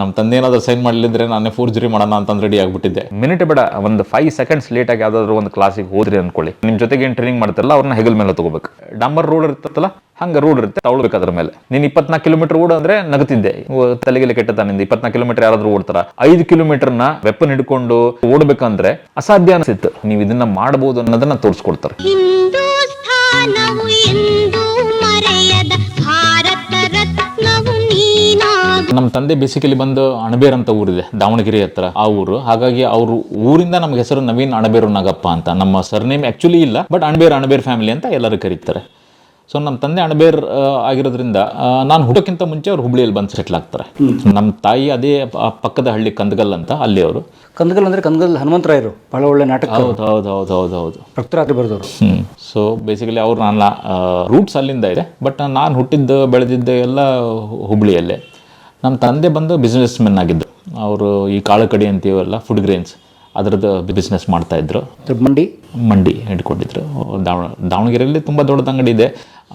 ನಮ್ಮ ತಂದೆ ಏನಾದರೂ ಸೈನ್ ಮಾಡಲಿದ್ರೆ ನಾನೇ ಫೋರ್ಜರಿ ಮಾಡೋಣ ಅಂತಂದು ರೆಡಿ ಆಗಿಬಿಟ್ಟಿದ್ದೆ. ಮಿನಿಟ್ ಬೇಡ ಒಂದು ಫೈವ್ ಸೆಕೆಂಡ್ಸ್ ಲೇಟ್ ಆಗಿ ಯಾವ್ದಾದ್ರು ಒಂದು ಕ್ಲಾಸಿಗೆ ಹೋದ್ರಿ ಅನ್ಕೊಳ್ಳಿ. ನಿಮ್ಮ ಜೊತೆಗೆ ಏನು ಟ್ರೈನಿಂಗ್ ಮಾಡ್ತಾರಲ್ಲ ಅವ್ರನ್ನ ಹೆಗಲ್ ಮೇಲೆ ತಗೋಬೇಕು. ಡಂಬರ್ ರೋಡ್ ಇರ್ತಲ್ಲ ಹಂಗೆ ರೋಡ್ ಇರುತ್ತೆ ತಗೊಳ್ಬೇಕು ಅದ್ರ ಮೇಲೆ. ನೀನು ಇಪ್ಪತ್ನಾಲ್ಕು ಕಿಲೋಮೀಟರ್ ಓಡು ಅಂದ್ರೆ ನಗತಿದ್ದೆ. ತಲೆಗೆಲ್ಲ ತಲೆಗೆಲೆ ಕೆಟ್ಟದ ನಿಂದ? ಇಪ್ಪತ್ನಾಲ್ಕು ಕಿಲೋಮೀಟರ್ ಯಾರಾದ್ರೂ ಓಡ್ತಾರ? ಐದು ಕಿಲೋಮೀಟರ್ನ ವೆಪನ್ ಹಿಡ್ಕೊಂಡು ಓಡಬೇಕಂದ್ರೆ ಅಸಾಧ್ಯ ಅನಿಸಿತ್ತು. ನೀವು ಇದನ್ನ ಮಾಡಬಹುದು ಅನ್ನೋದನ್ನ ತೋರಿಸ್ಕೊಡ್ತಾರೆ. ನಮ್ಮ ತಂದೆ ಬೇಸಿಕಲಿ ಬಂದು ಅಣಬೇರ್ ಅಂತ ಊರಿದೆ ದಾವಣಗೆರೆ ಹತ್ರ ಆ ಊರು. ಹಾಗಾಗಿ ಅವರು ಊರಿಂದ ನಮ್ಗೆ ಹೆಸರು ನವೀನ್ ಅಣಬೇರು ನಾಗಪ್ಪ ಅಂತ. ನಮ್ಮ ಸರ್ನೇಮ್ ಆ್ಯಕ್ಚುಲಿ ಇಲ್ಲ ಬಟ್ ಅಣಬೇರ್ ಅಣಬೇರ್ ಫ್ಯಾಮಿಲಿ ಅಂತ ಎಲ್ಲರೂ ಕರೀತಾರೆ. ಸೊ ನಮ್ಮ ತಂದೆ ಅಣಬೇರ್ ಆಗಿರೋದ್ರಿಂದ ನಾನು ಹುಟ್ಟೋಕ್ಕಿಂತ ಮುಂಚೆ ಅವ್ರು ಹುಬ್ಳಿಯಲ್ಲಿ ಬಂದು ಸೆಟ್ಲ್ ಆಗ್ತಾರೆ. ನಮ್ಮ ತಾಯಿ ಅದೇ ಪಕ್ಕದ ಹಳ್ಳಿ ಕಂದಗಲ್ ಅಂತ ಅಲ್ಲಿ ಅವರು ಕಂದಗಲ್ ಅಂದ್ರೆ ಕಂದಗಲ್ ಹನುಮಂತರಾಯರು ಬಹಳ ಒಳ್ಳೆ ನಾಟಕ. ಹೌದು ಹೌದು ಹೌದು ಹೌದು ಹೌದು. ಭಕ್ತರಾತ್ರಿ ಬರೆದವರು. ಸೊ ಬೇಸಿಕಲಿ ಅವ್ರು ನನ್ನ ರೂಟ್ಸ್ ಅಲ್ಲಿಂದ ಇದೆ ಬಟ್ ನಾನು ಹುಟ್ಟಿದ್ದು ಬೆಳೆದಿದ್ದೆ ಎಲ್ಲ ಹುಬ್ಳಿಯಲ್ಲೇ. ನಮ್ಮ ತಂದೆ ಬಂದು ಬಿಸ್ನೆಸ್ ಮೆನ್ ಆಗಿದ್ದು ಅವರು ಈ ಕಾಳು ಕಡಿ ಅಂತೀವಲ್ಲ ಫುಡ್ ಗ್ರೇನ್ಸ್ ಅದರದ್ದು ಬಿಸ್ನೆಸ್ ಮಾಡ್ತಾಯಿದ್ರು ಮಂಡಿ? ಮಂಡಿ ಇಟ್ಕೊಂಡಿದ್ರು ದಾವಣ ದಾವಣಗೆರೆಯಲ್ಲಿ ತುಂಬ ದೊಡ್ಡ ಅಂಗಡಿ ಇದೆ.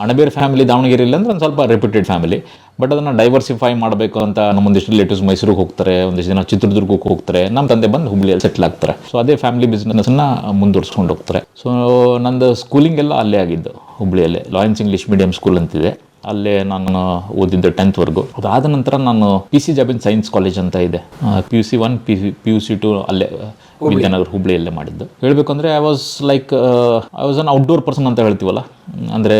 ಅಣಬೇರ್ ಫ್ಯಾಮಿಲಿ ದಾವಣಗೆರೆಯಲ್ಲಿ ಅಂದ್ರೆ ಒಂದು ಸ್ವಲ್ಪ ರೆಪ್ಯೂಟೆಡ್ ಫ್ಯಾಮಿಲಿ ಬಟ್ ಅದನ್ನು ಡೈವರ್ಸಿಫೈ ಮಾಡಬೇಕು ಅಂತ ನಮ್ಮೊಂದಿಷ್ಟು ರಿಲೇಟಿವ್ಸ್ ಮೈಸೂರಿಗೆ ಹೋಗ್ತಾರೆ ಒಂದಿಷ್ಟು ಜನ ಚಿತ್ರದುರ್ಗಕ್ಕೆ ಹೋಗ್ತಾರೆ. ನಮ್ಮ ತಂದೆ ಬಂದು ಹುಬ್ಳಿಯಲ್ಲಿ ಸೆಟ್ಲ್ ಆಗ್ತಾರೆ. ಸೊ ಅದೇ ಫ್ಯಾಮಿಲಿ ಬಿಸ್ನೆಸ್ನ ಮುಂದುವರ್ಸ್ಕೊಂಡು ಹೋಗ್ತಾರೆ. ಸೊ ನಂದು ಸ್ಕೂಲಿಂಗ್ ಎಲ್ಲ ಅಲ್ಲೇ ಆಗಿದ್ದು ಹುಬ್ಳಿಯಲ್ಲೇ. ಲಾಯನ್ಸ್ ಇಂಗ್ಲೀಷ್ ಮೀಡಿಯಂ ಸ್ಕೂಲ್ ಅಂತಿದೆ. ಅಲ್ಲೇ ನಾನು ಓದಿದ್ದು ಟೆಂತ್ವರೆಗೂ ಅದಾದ ನಂತರ ನಾನು P C Jabin science college ಅಂತ ಇದೆ. P U C one P P U C two ಅಲ್ಲೇ ವಿದ್ಯಾನಗರ್ ಹುಬ್ಳಿಯಲ್ಲೇ ಮಾಡಿದ್ದು. ಹೇಳಬೇಕು ಅಂದರೆ I was like I was an outdoor person ಅಂತ ಹೇಳ್ತೀವಲ್ಲ? ಅಂದರೆ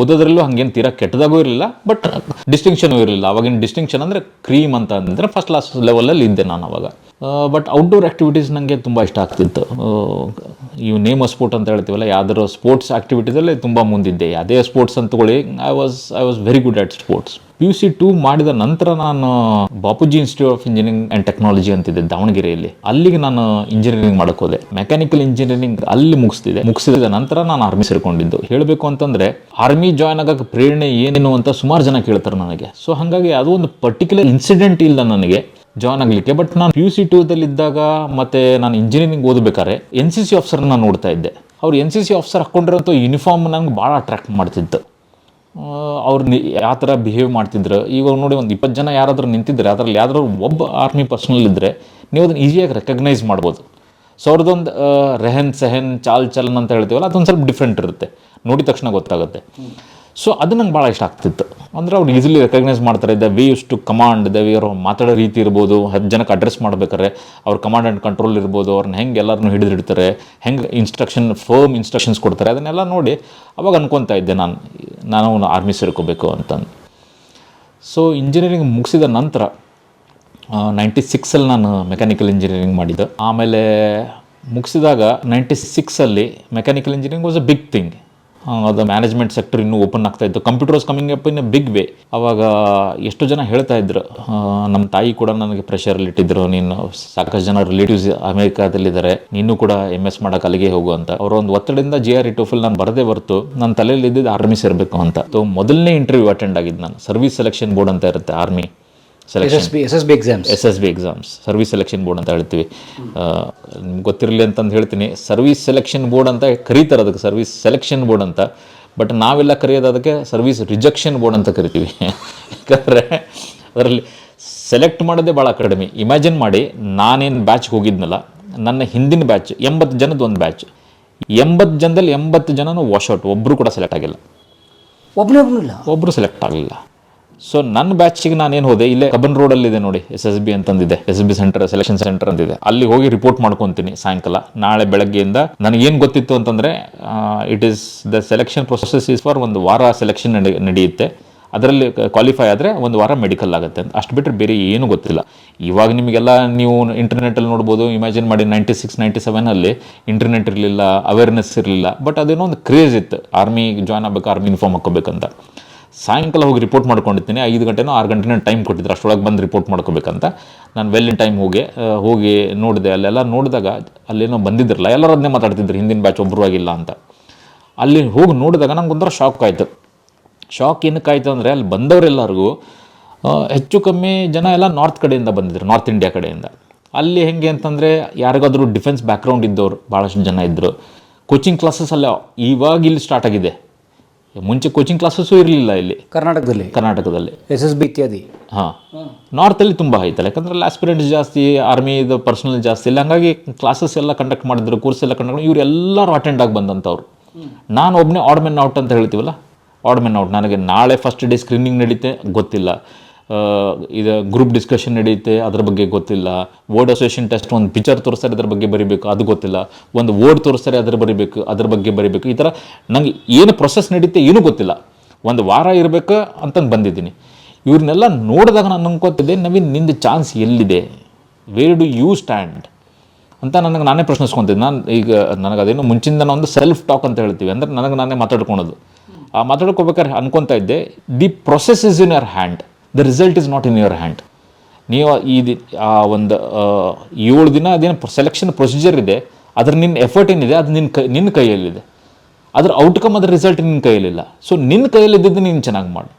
ಓದೋದ್ರಲ್ಲೂ ಹಂಗೇನು ತೀರಾ ಕೆಟ್ಟದಾಗೂ ಇರಲಿಲ್ಲ ಬಟ್ ಡಿಸ್ಟಿಂಕ್ಷನೂ ಇರಲಿಲ್ಲ. ಅವಾಗಿನ ಡಿಸ್ಟಿಂಕ್ಷನ್ ಅಂದರೆ ಕ್ರೀಮ್ ಅಂತ ಅಂದರೆ ಫಸ್ಟ್ ಕ್ಲಾಸ್ ಲೆವೆಲಲ್ಲಿ ಇದ್ದೆ ನಾನು ಅವಾಗ. ಬಟ್ ಔಟ್ಡೋರ್ ಆ್ಯಕ್ಟಿವಿಟೀಸ್ ನನಗೆ ತುಂಬ ಇಷ್ಟ ಆಗ್ತಿತ್ತು. ಇವು ನೇಮ್ ಸ್ಪೋರ್ಟ್ ಅಂತ ಹೇಳ್ತೀವಲ್ಲ ಯಾವ್ದಾರು ಸ್ಪೋರ್ಟ್ಸ್ ಆ್ಯಕ್ಟಿವಿಟೀಸಲ್ಲಿ ತುಂಬ ಮುಂದಿದ್ದೆ. ಅದೇ ಸ್ಪೋರ್ಟ್ಸ್ ಅಂತ ತಗೊಳ್ಳಿ I was I was very good at sports P U C two ಮಾಡಿದ ನಂತರ ನಾನು Bapuji institute of engineering and technology ಅಂತಿದ್ದೆ ದಾವಣಗೆರೆಯಲ್ಲಿ. ಅಲ್ಲಿಗೆ ನಾನು ಇಂಜಿನಿಯರಿಂಗ್ ಮಾಡಕ್ಕೆ ಹೋದೆ. ಮೆಕ್ಯಾನಿಕಲ್ ಇಂಜಿನಿಯರಿಂಗ್ ಅಲ್ಲಿ ಮುಗಿಸ್ತಿದೆ ಮುಗಿಸಿದ ನಂತರ ನಾನು ಆರ್ಮಿ ಸೇರಿಕೊಂಡಿದ್ದು. ಹೇಳಬೇಕು ಅಂತಂದ್ರೆ ಆರ್ಮಿ ಜಾಯ್ನ್ ಆಗಕ್ಕೆ ಪ್ರೇರಣೆ ಏನೇನು ಅಂತ ಸುಮಾರು ಜನ ಕೇಳ್ತಾರೆ ನನಗೆ. ಸೊ ಹಾಗಾಗಿ ಅದು ಒಂದು ಪರ್ಟಿಕ್ಯುಲರ್ ಇನ್ಸಿಡೆಂಟ್ ಇಲ್ಲ ನನಗೆ ಜಾಯ್ನ್ ಆಗಲಿಕ್ಕೆ. ಬಟ್ ನಾನು ಯು ಸಿ ಟೂದಲ್ಲಿ ಇದ್ದಾಗ ಮತ್ತೆ ನಾನು ಇಂಜಿನಿಯರಿಂಗ್ ಓದಬೇಕಾದ್ರೆ ಎನ್ ಸಿ ಸಿ ಆಫೀಸರ್ನ ನೋಡ್ತಾ ಇದ್ದೆ. ಅವ್ರು ಎನ್ ಸಿ ಸಿ ಆಫೀಸರ್ ಹಾಕ್ಕೊಂಡಿರೋಂಥ ಯೂನಿಫಾರ್ಮ್ ನಂಗೆ ಭಾಳ ಅಟ್ರಾಕ್ಟ್ ಮಾಡ್ತಿತ್ತು. ಅವ್ರು ಯಾವ ಥರ ಬಿಹೇವ್ ಮಾಡ್ತಿದ್ರು. ಇವಾಗ ನೋಡಿ ಒಂದು ಇಪ್ಪತ್ತು ಜನ ಯಾರಾದರೂ ನಿಂತಿದ್ರೆ, ಅದರಲ್ಲಿ ಯಾರಾದರೂ ಒಬ್ಬ ಆರ್ಮಿ ಪರ್ಸನಲ್ ಇದ್ದರೆ ನೀವು ಅದನ್ನು ಈಸಿಯಾಗಿ ರೆಕಗ್ನೈಸ್ ಮಾಡ್ಬೋದು. ಸೊ ಅವ್ರದ್ದೊಂದು ರೆಹನ್ ಸೆಹನ್, ಚಾಲ್ ಚಲನ್ ಅಂತ ಹೇಳ್ತೀವಲ್ಲ, ಅದೊಂದು ಸ್ವಲ್ಪ ಡಿಫ್ರೆಂಟ್ ಇರುತ್ತೆ. ನೋಡಿದ ತಕ್ಷಣ ಗೊತ್ತಾಗುತ್ತೆ. ಸೊ ಅದು ನಂಗೆ ಭಾಳ ಇಷ್ಟ ಆಗ್ತಿತ್ತು. ಅಂದರೆ ಅವ್ರು ಈಸಿಲಿ ರೆಕಗ್ನೈಸ್ ಮಾಡ್ತಾರೆ the way used to command the way ಅವ್ರು ಮಾತಾಡೋ ರೀತಿ ಇರ್ಬೋದು ಹತ್ತು ಜನಕ್ಕೆ ಅಡ್ರೆಸ್ ಮಾಡ್ಬೇಕಾದ್ರೆ, ಅವ್ರ ಕಮಾಂಡ್ ಆ್ಯಂಡ್ ಕಂಟ್ರೋಲ್ ಇರ್ಬೋದು, ಅವ್ರನ್ನ ಹೆಂಗೆ ಎಲ್ಲರನ್ನೂ ಹಿಡಿದಿಡ್ತಾರೆ, ಹೆಂಗೆ ಇನ್ಸ್ಟ್ರಕ್ಷನ್ ಫರ್ಮ್ ಇನ್ಸ್ಟ್ರಕ್ಷನ್ಸ್ ಕೊಡ್ತಾರೆ, ಅದನ್ನೆಲ್ಲ ನೋಡಿ ಅವಾಗ ಅನ್ಕೊತಾ ಇದ್ದೆ ನಾನು ನಾನು ಆರ್ಮಿ ಸೇರ್ಕೋಬೇಕು ಅಂತಂದು. ಸೊ ಇಂಜಿನಿಯರಿಂಗ್ ಮುಗಿಸಿದ ನಂತರ ನೈಂಟಿ ಸಿಕ್ಸಲ್ಲಿ ನಾನು ಮೆಕ್ಯಾನಿಕಲ್ ಇಂಜಿನಿಯರಿಂಗ್ ಮಾಡಿದ್ದು. ಆಮೇಲೆ ಮುಗಿಸಿದಾಗ ninety ಸಿಕ್ಸಲ್ಲಿ mechanical engineering was a big thing ಅದು ಮ್ಯಾನೇಜ್ಮೆಂಟ್ ಸೆಕ್ಟರ್ ಇನ್ನೂ ಓಪನ್ ಆಗ್ತಾ ಇತ್ತು. Computer was coming up in big way ಅವಾಗ ಎಷ್ಟು ಜನ ಹೇಳ್ತಾ ಇದ್ರು ನಮ್ಮ ತಾಯಿ ಕೂಡ ನನಗೆ ಪ್ರೆಷರಲ್ಲಿ ಇಟ್ಟಿದ್ರು, ನೀನು ಸಾಕಷ್ಟು ಜನ ರಿಲೇಟಿವ್ಸ್ ಅಮೆರಿಕಾದಲ್ಲಿದ್ದಾರೆ, ನೀನು ಕೂಡ ಎಂ ಎಸ್ ಮಾಡೋಕೆ ಅಲ್ಲಿಗೆ ಹೋಗು ಅಂತ. ಅವರ ಒಂದು ಒತ್ತಡದಿಂದ ಜಿ ಆರ್ ಟೋಫಿಲ್ ನಾನು ಬರದೇ ಬರ್ತು ನನ್ನ ತಲೆಯಲ್ಲಿ ಇದ್ದಿದ್ದು ಆರ್ಮಿ ಸೇರಬೇಕು ಅಂತ. ಮೊದಲನೇ ಇಂಟರ್ವ್ಯೂ ಅಟೆಂಡ್ ಆಗಿದ್ದು ನಾನು. ಸರ್ವಿಸ್ ಸೆಲೆಕ್ಷನ್ ಬೋರ್ಡ್ ಅಂತ ಇರುತ್ತೆ army S S B S S B exams S S B exams service selection board ಅಂತ ಹೇಳ್ತೀವಿ. ನಿಮ್ಗೆ ಗೊತ್ತಿರಲಿ ಅಂತಂದು ಹೇಳ್ತೀನಿ. ಸರ್ವಿಸ್ ಸೆಲೆಕ್ಷನ್ ಬೋರ್ಡ್ ಅಂತ ಕರೀತಾರೆ ಅದಕ್ಕೆ ಸರ್ವಿಸ್ ಸೆಲೆಕ್ಷನ್ ಬೋರ್ಡ್ ಅಂತ. ಬಟ್ ನಾವೆಲ್ಲ ಕರೆಯೋದು ಅದಕ್ಕೆ ಸರ್ವಿಸ್ ರಿಜೆಕ್ಷನ್ ಬೋರ್ಡ್ ಅಂತ ಕರಿತೀವಿ. ಯಾಕಂದರೆ ಅದರಲ್ಲಿ ಸೆಲೆಕ್ಟ್ ಮಾಡೋದೇ ಭಾಳ ಕಡಿಮೆ. ಇಮ್ಯಾಜಿನ್ ಮಾಡಿ ನಾನೇನು ಬ್ಯಾಚ್ಗೆ ಹೋಗಿದ್ನಲ್ಲ ನನ್ನ ಹಿಂದಿನ ಬ್ಯಾಚ್ ಎಂಬತ್ತು ಜನದ ಒಂದು ಬ್ಯಾಚ್ ಎಂಬತ್ತು ಜನದಲ್ಲಿ ಎಂಬತ್ತು ಜನನೂ ವಾಶೌಟ್ ಒಬ್ಬರು ಕೂಡ ಸೆಲೆಕ್ಟ್ ಆಗಿಲ್ಲ. ಒಬ್ಬನೇ ಒಬ್ಬನಿಲ್ಲ ಒಬ್ಬರು ಸೆಲೆಕ್ಟ್ ಆಗಲಿಲ್ಲ. ಸೊ ನನ್ನ ಬ್ಯಾಚಿಗೆ ನಾನೇನು ಹೋದೆ? ಇಲ್ಲೇ ಕಬ್ಬನ್ ಅಲ್ಲಿ ಇದೆ ನೋಡಿ S S B ಅಂತಂದಿದೆ. S B centre selection centre ಅಂತಿದೆ ಅಲ್ಲಿ ಹೋಗಿ ರಿಪೋರ್ಟ್ ಮಾಡ್ಕೊತೀನಿ ಸಾಯಂಕಾಲ. ನಾಳೆ ಬೆಳಗ್ಗೆಯಿಂದ ನನಗೇನು ಗೊತ್ತಿತ್ತು ಅಂತಂದರೆ it is the selection process is for ಒಂದು ವಾರ ಸೆಲೆಕ್ಷನ್ ನಡೆಯುತ್ತೆ. ಅದರಲ್ಲಿ ಕ್ವಾಲಿಫೈ ಆದರೆ ಒಂದು ವಾರ ಮೆಡಿಕಲ್ ಆಗುತ್ತೆ ಅಂತ. ಅಷ್ಟು ಬಿಟ್ಟರೆ ಬೇರೆ ಏನೂ ಗೊತ್ತಿಲ್ಲ. ಇವಾಗ ನಿಮಗೆಲ್ಲ ನೀವು ಇಂಟರ್ನೆಟಲ್ಲಿ ನೋಡ್ಬೋದು. ಇಮ್ಯಾಜಿನ್ ಮಾಡಿ ನೈಂಟಿ ಸಿಕ್ಸ್ ನೈಂಟಿ ಸೆವೆನಲ್ಲಿ ಇಂಟರ್ನೆಟ್ ಇರಲಿಲ್ಲ ಅವೇರ್ನೆಸ್ ಇರಲಿಲ್ಲ. ಬಟ್ ಅದೇನೋ ಒಂದು ಕ್ರೇಜ್ ಇತ್ತು. ಆರ್ಮಿ ಜಾಯ್ನ್ ಆಗಬೇಕು ಆರ್ಮಿ ಯೂನಿಫಾರ್ಮ್ ಹಾಕೋಬೇಕಂತ ಸಾಯಂಕಾಲ ಹೋಗಿ ರಿಪೋರ್ಟ್ ಮಾಡ್ಕೊಂಡಿರ್ತೀನಿ. ಐದು ಗಂಟೆನೋ ಆರು ಗಂಟೆನೋ ಟೈಮ್ ಕೊಟ್ಟಿದ್ರು. ಅಷ್ಟರೊಳಗೆ ಬಂದು ರಿಪೋರ್ಟ್ ಮಾಡ್ಕೋಬೇಕಂತ. ನಾನು ವೆಲ್ ಇನ್ ಟೈಮ್ ಹೋಗಿ ಹೋಗಿ ನೋಡಿದೆ. ಅಲ್ಲೆಲ್ಲ ನೋಡಿದಾಗ ಅಲ್ಲೇನೋ ಬಂದಿದ್ರಲ್ಲ ಎಲ್ಲರೂ ಅದನ್ನೇ ಮಾತಾಡ್ತಿದ್ರು. ಹಿಂದಿನ ಬ್ಯಾಚ್ ಒಬ್ಬರು ಆಗಿಲ್ಲ ಅಂತ. ಅಲ್ಲಿ ಹೋಗಿ ನೋಡಿದಾಗ ನಂಗೆ ಒಂಥರ ಶಾಕ್ ಆಯಿತು. ಶಾಕ್ ಏನಕ್ಕೆ ಆಯಿತು ಅಂದರೆ, ಅಲ್ಲಿ ಬಂದವರೆಲ್ಲರಿಗೂ ಹೆಚ್ಚು ಕಮ್ಮಿ ಜನ ಎಲ್ಲ ನಾರ್ತ್ ಕಡೆಯಿಂದ ಬಂದಿದ್ರು ನಾರ್ತ್ ಇಂಡಿಯಾ ಕಡೆಯಿಂದ. ಅಲ್ಲಿ ಹೆಂಗೆ ಅಂತಂದರೆ, ಯಾರಿಗಾದರೂ ಡಿಫೆನ್ಸ್ ಬ್ಯಾಕ್ಗ್ರೌಂಡ್ ಇದ್ದವ್ರು ಭಾಳಷ್ಟು ಜನ ಇದ್ದರು ಕೋಚಿಂಗ್ ಕ್ಲಾಸಸ್ ಅಲ್ಲ ಇವಾಗ ಇಲ್ಲಿ ಸ್ಟಾರ್ಟ್ ಆಗಿದೆ. ಮುಂಚೆ ಕೋಚಿಂಗ್ ಕ್ಲಾಸಸ್ಸು ಇರಲಿಲ್ಲ ಇಲ್ಲಿ. ಕರ್ನಾಟಕದಲ್ಲಿ? ಕರ್ನಾಟಕದಲ್ಲಿ. ಎಸ್ ಎಸ್ ಬಿ ಇತ್ಯಾದಿ? ಹಾಂ. ನಾರ್ತಲ್ಲಿ ತುಂಬ ಆಯ್ತಲ್ಲ ಯಾಕಂದ್ರೆ ಅಲ್ಲಿ ಆಸ್ಪಿರೆಂಟ್ಸ್ ಜಾಸ್ತಿ ಆರ್ಮಿದು ಪರ್ಸನಲ್ ಜಾಸ್ತಿ. ಇಲ್ಲ ಹಂಗಾಗಿ ಕ್ಲಾಸಸ್ ಎಲ್ಲ ಕಂಡಕ್ಟ್ ಮಾಡಿದ್ರು ಕೋರ್ಸ್ ಎಲ್ಲ ಕಂಡಕ್ಟ್ ಇವ್ರು ಎಲ್ಲರೂ ಅಟೆಂಡ್ ಆಗಿ ಬಂದಂಥವ್ರು. ನಾನು ಒಬ್ಬನೇ ಆಡ್ಮೆನ್ ಔಟ್ ಅಂತ ಹೇಳ್ತೀವಲ್ಲ? ಆಡ್ಮೆನ್ ಔಟ್ ನನಗೆ ನಾಳೆ ಫಸ್ಟ್ ಡೇ ಸ್ಕ್ರೀನಿಂಗ್ ನಡೀತೆ ಗೊತ್ತಿಲ್ಲ. ಇದು ಗ್ರೂಪ್ ಡಿಸ್ಕಷನ್ ನಡೆಯುತ್ತೆ, ಅದ್ರ ಬಗ್ಗೆ ಗೊತ್ತಿಲ್ಲ. ವರ್ಡ್ ಅಸೋಸಿಯೇಷನ್ ಟೆಸ್ಟ್ ಒಂದು ಪಿಕ್ಚರ್ ತೋರಿಸ್ತಾರೆ, ಅದ್ರ ಬಗ್ಗೆ ಬರಿಬೇಕು, ಅದು ಗೊತ್ತಿಲ್ಲ. ಒಂದು ವರ್ಡ್ ತೋರಿಸ್ತಾರೆ, ಅದ್ರ ಬರಿಬೇಕು, ಅದ್ರ ಬಗ್ಗೆ ಬರಿಬೇಕು. ಈ ಥರ ನಂಗೆ ಏನು ಪ್ರೊಸೆಸ್ ನಡೀತೆ ಏನೂ ಗೊತ್ತಿಲ್ಲ. ಒಂದು ವಾರ ಇರಬೇಕು ಅಂತಂದು ಬಂದಿದ್ದೀನಿ. ಇವ್ರನ್ನೆಲ್ಲ ನೋಡಿದಾಗ ನಾನು ಅನ್ಕೋತಿದ್ದೆ, ನವೀನ್, ನಿಂದು ಚಾನ್ಸ್ ಎಲ್ಲಿದೆ? ವೇರ್ ಡು ಯೂ ಸ್ಟ್ಯಾಂಡ್ ಅಂತ ನನಗೆ ನಾನೇ ಪ್ರಶ್ನಿಸ್ಕೊತಿದ್ದೆ. ನಾನು ಈಗ ನನಗೆ ಅದೇನು ಮುಂಚಿಂದ ಒಂದು ಸೆಲ್ಫ್ ಟಾಕ್ ಅಂತ ಹೇಳ್ತೀವಿ. ಅಂದರೆ ನನಗೆ ನಾನೇ ಮಾತಾಡ್ಕೊಳೋದು. ಆ ಮಾತಾಡ್ಕೋಬೇಕಾದ್ರೆ ಅನ್ಕೊತಾ ಇದ್ದೆ the process is in your hand the result is not in your hand ನೀವು ಈ ಆ ಒಂದು ಏಳು ದಿನ ಅದೇನು ಸೆಲೆಕ್ಷನ್ ಪ್ರೊಸೀಜರ್ ಇದೆ. ಅದ್ರ ನಿನ್ನ ಎಫರ್ಟ್ ಏನಿದೆ, ಅದು ನಿನ್ನ ಕೈ ನಿನ್ನ ಕೈಯಲ್ಲಿದೆ. ಅದ್ರ ಔಟ್ಕಮ್ ಅದ್ರ ರಿಸಲ್ಟ್ ನಿನ್ನ ಕೈಯಲ್ಲಿಲ್ಲ. ಸೊ ನಿನ್ನ ಕೈಯಲ್ಲಿದ್ದು ನೀನು ಚೆನ್ನಾಗಿ ಮಾಡು.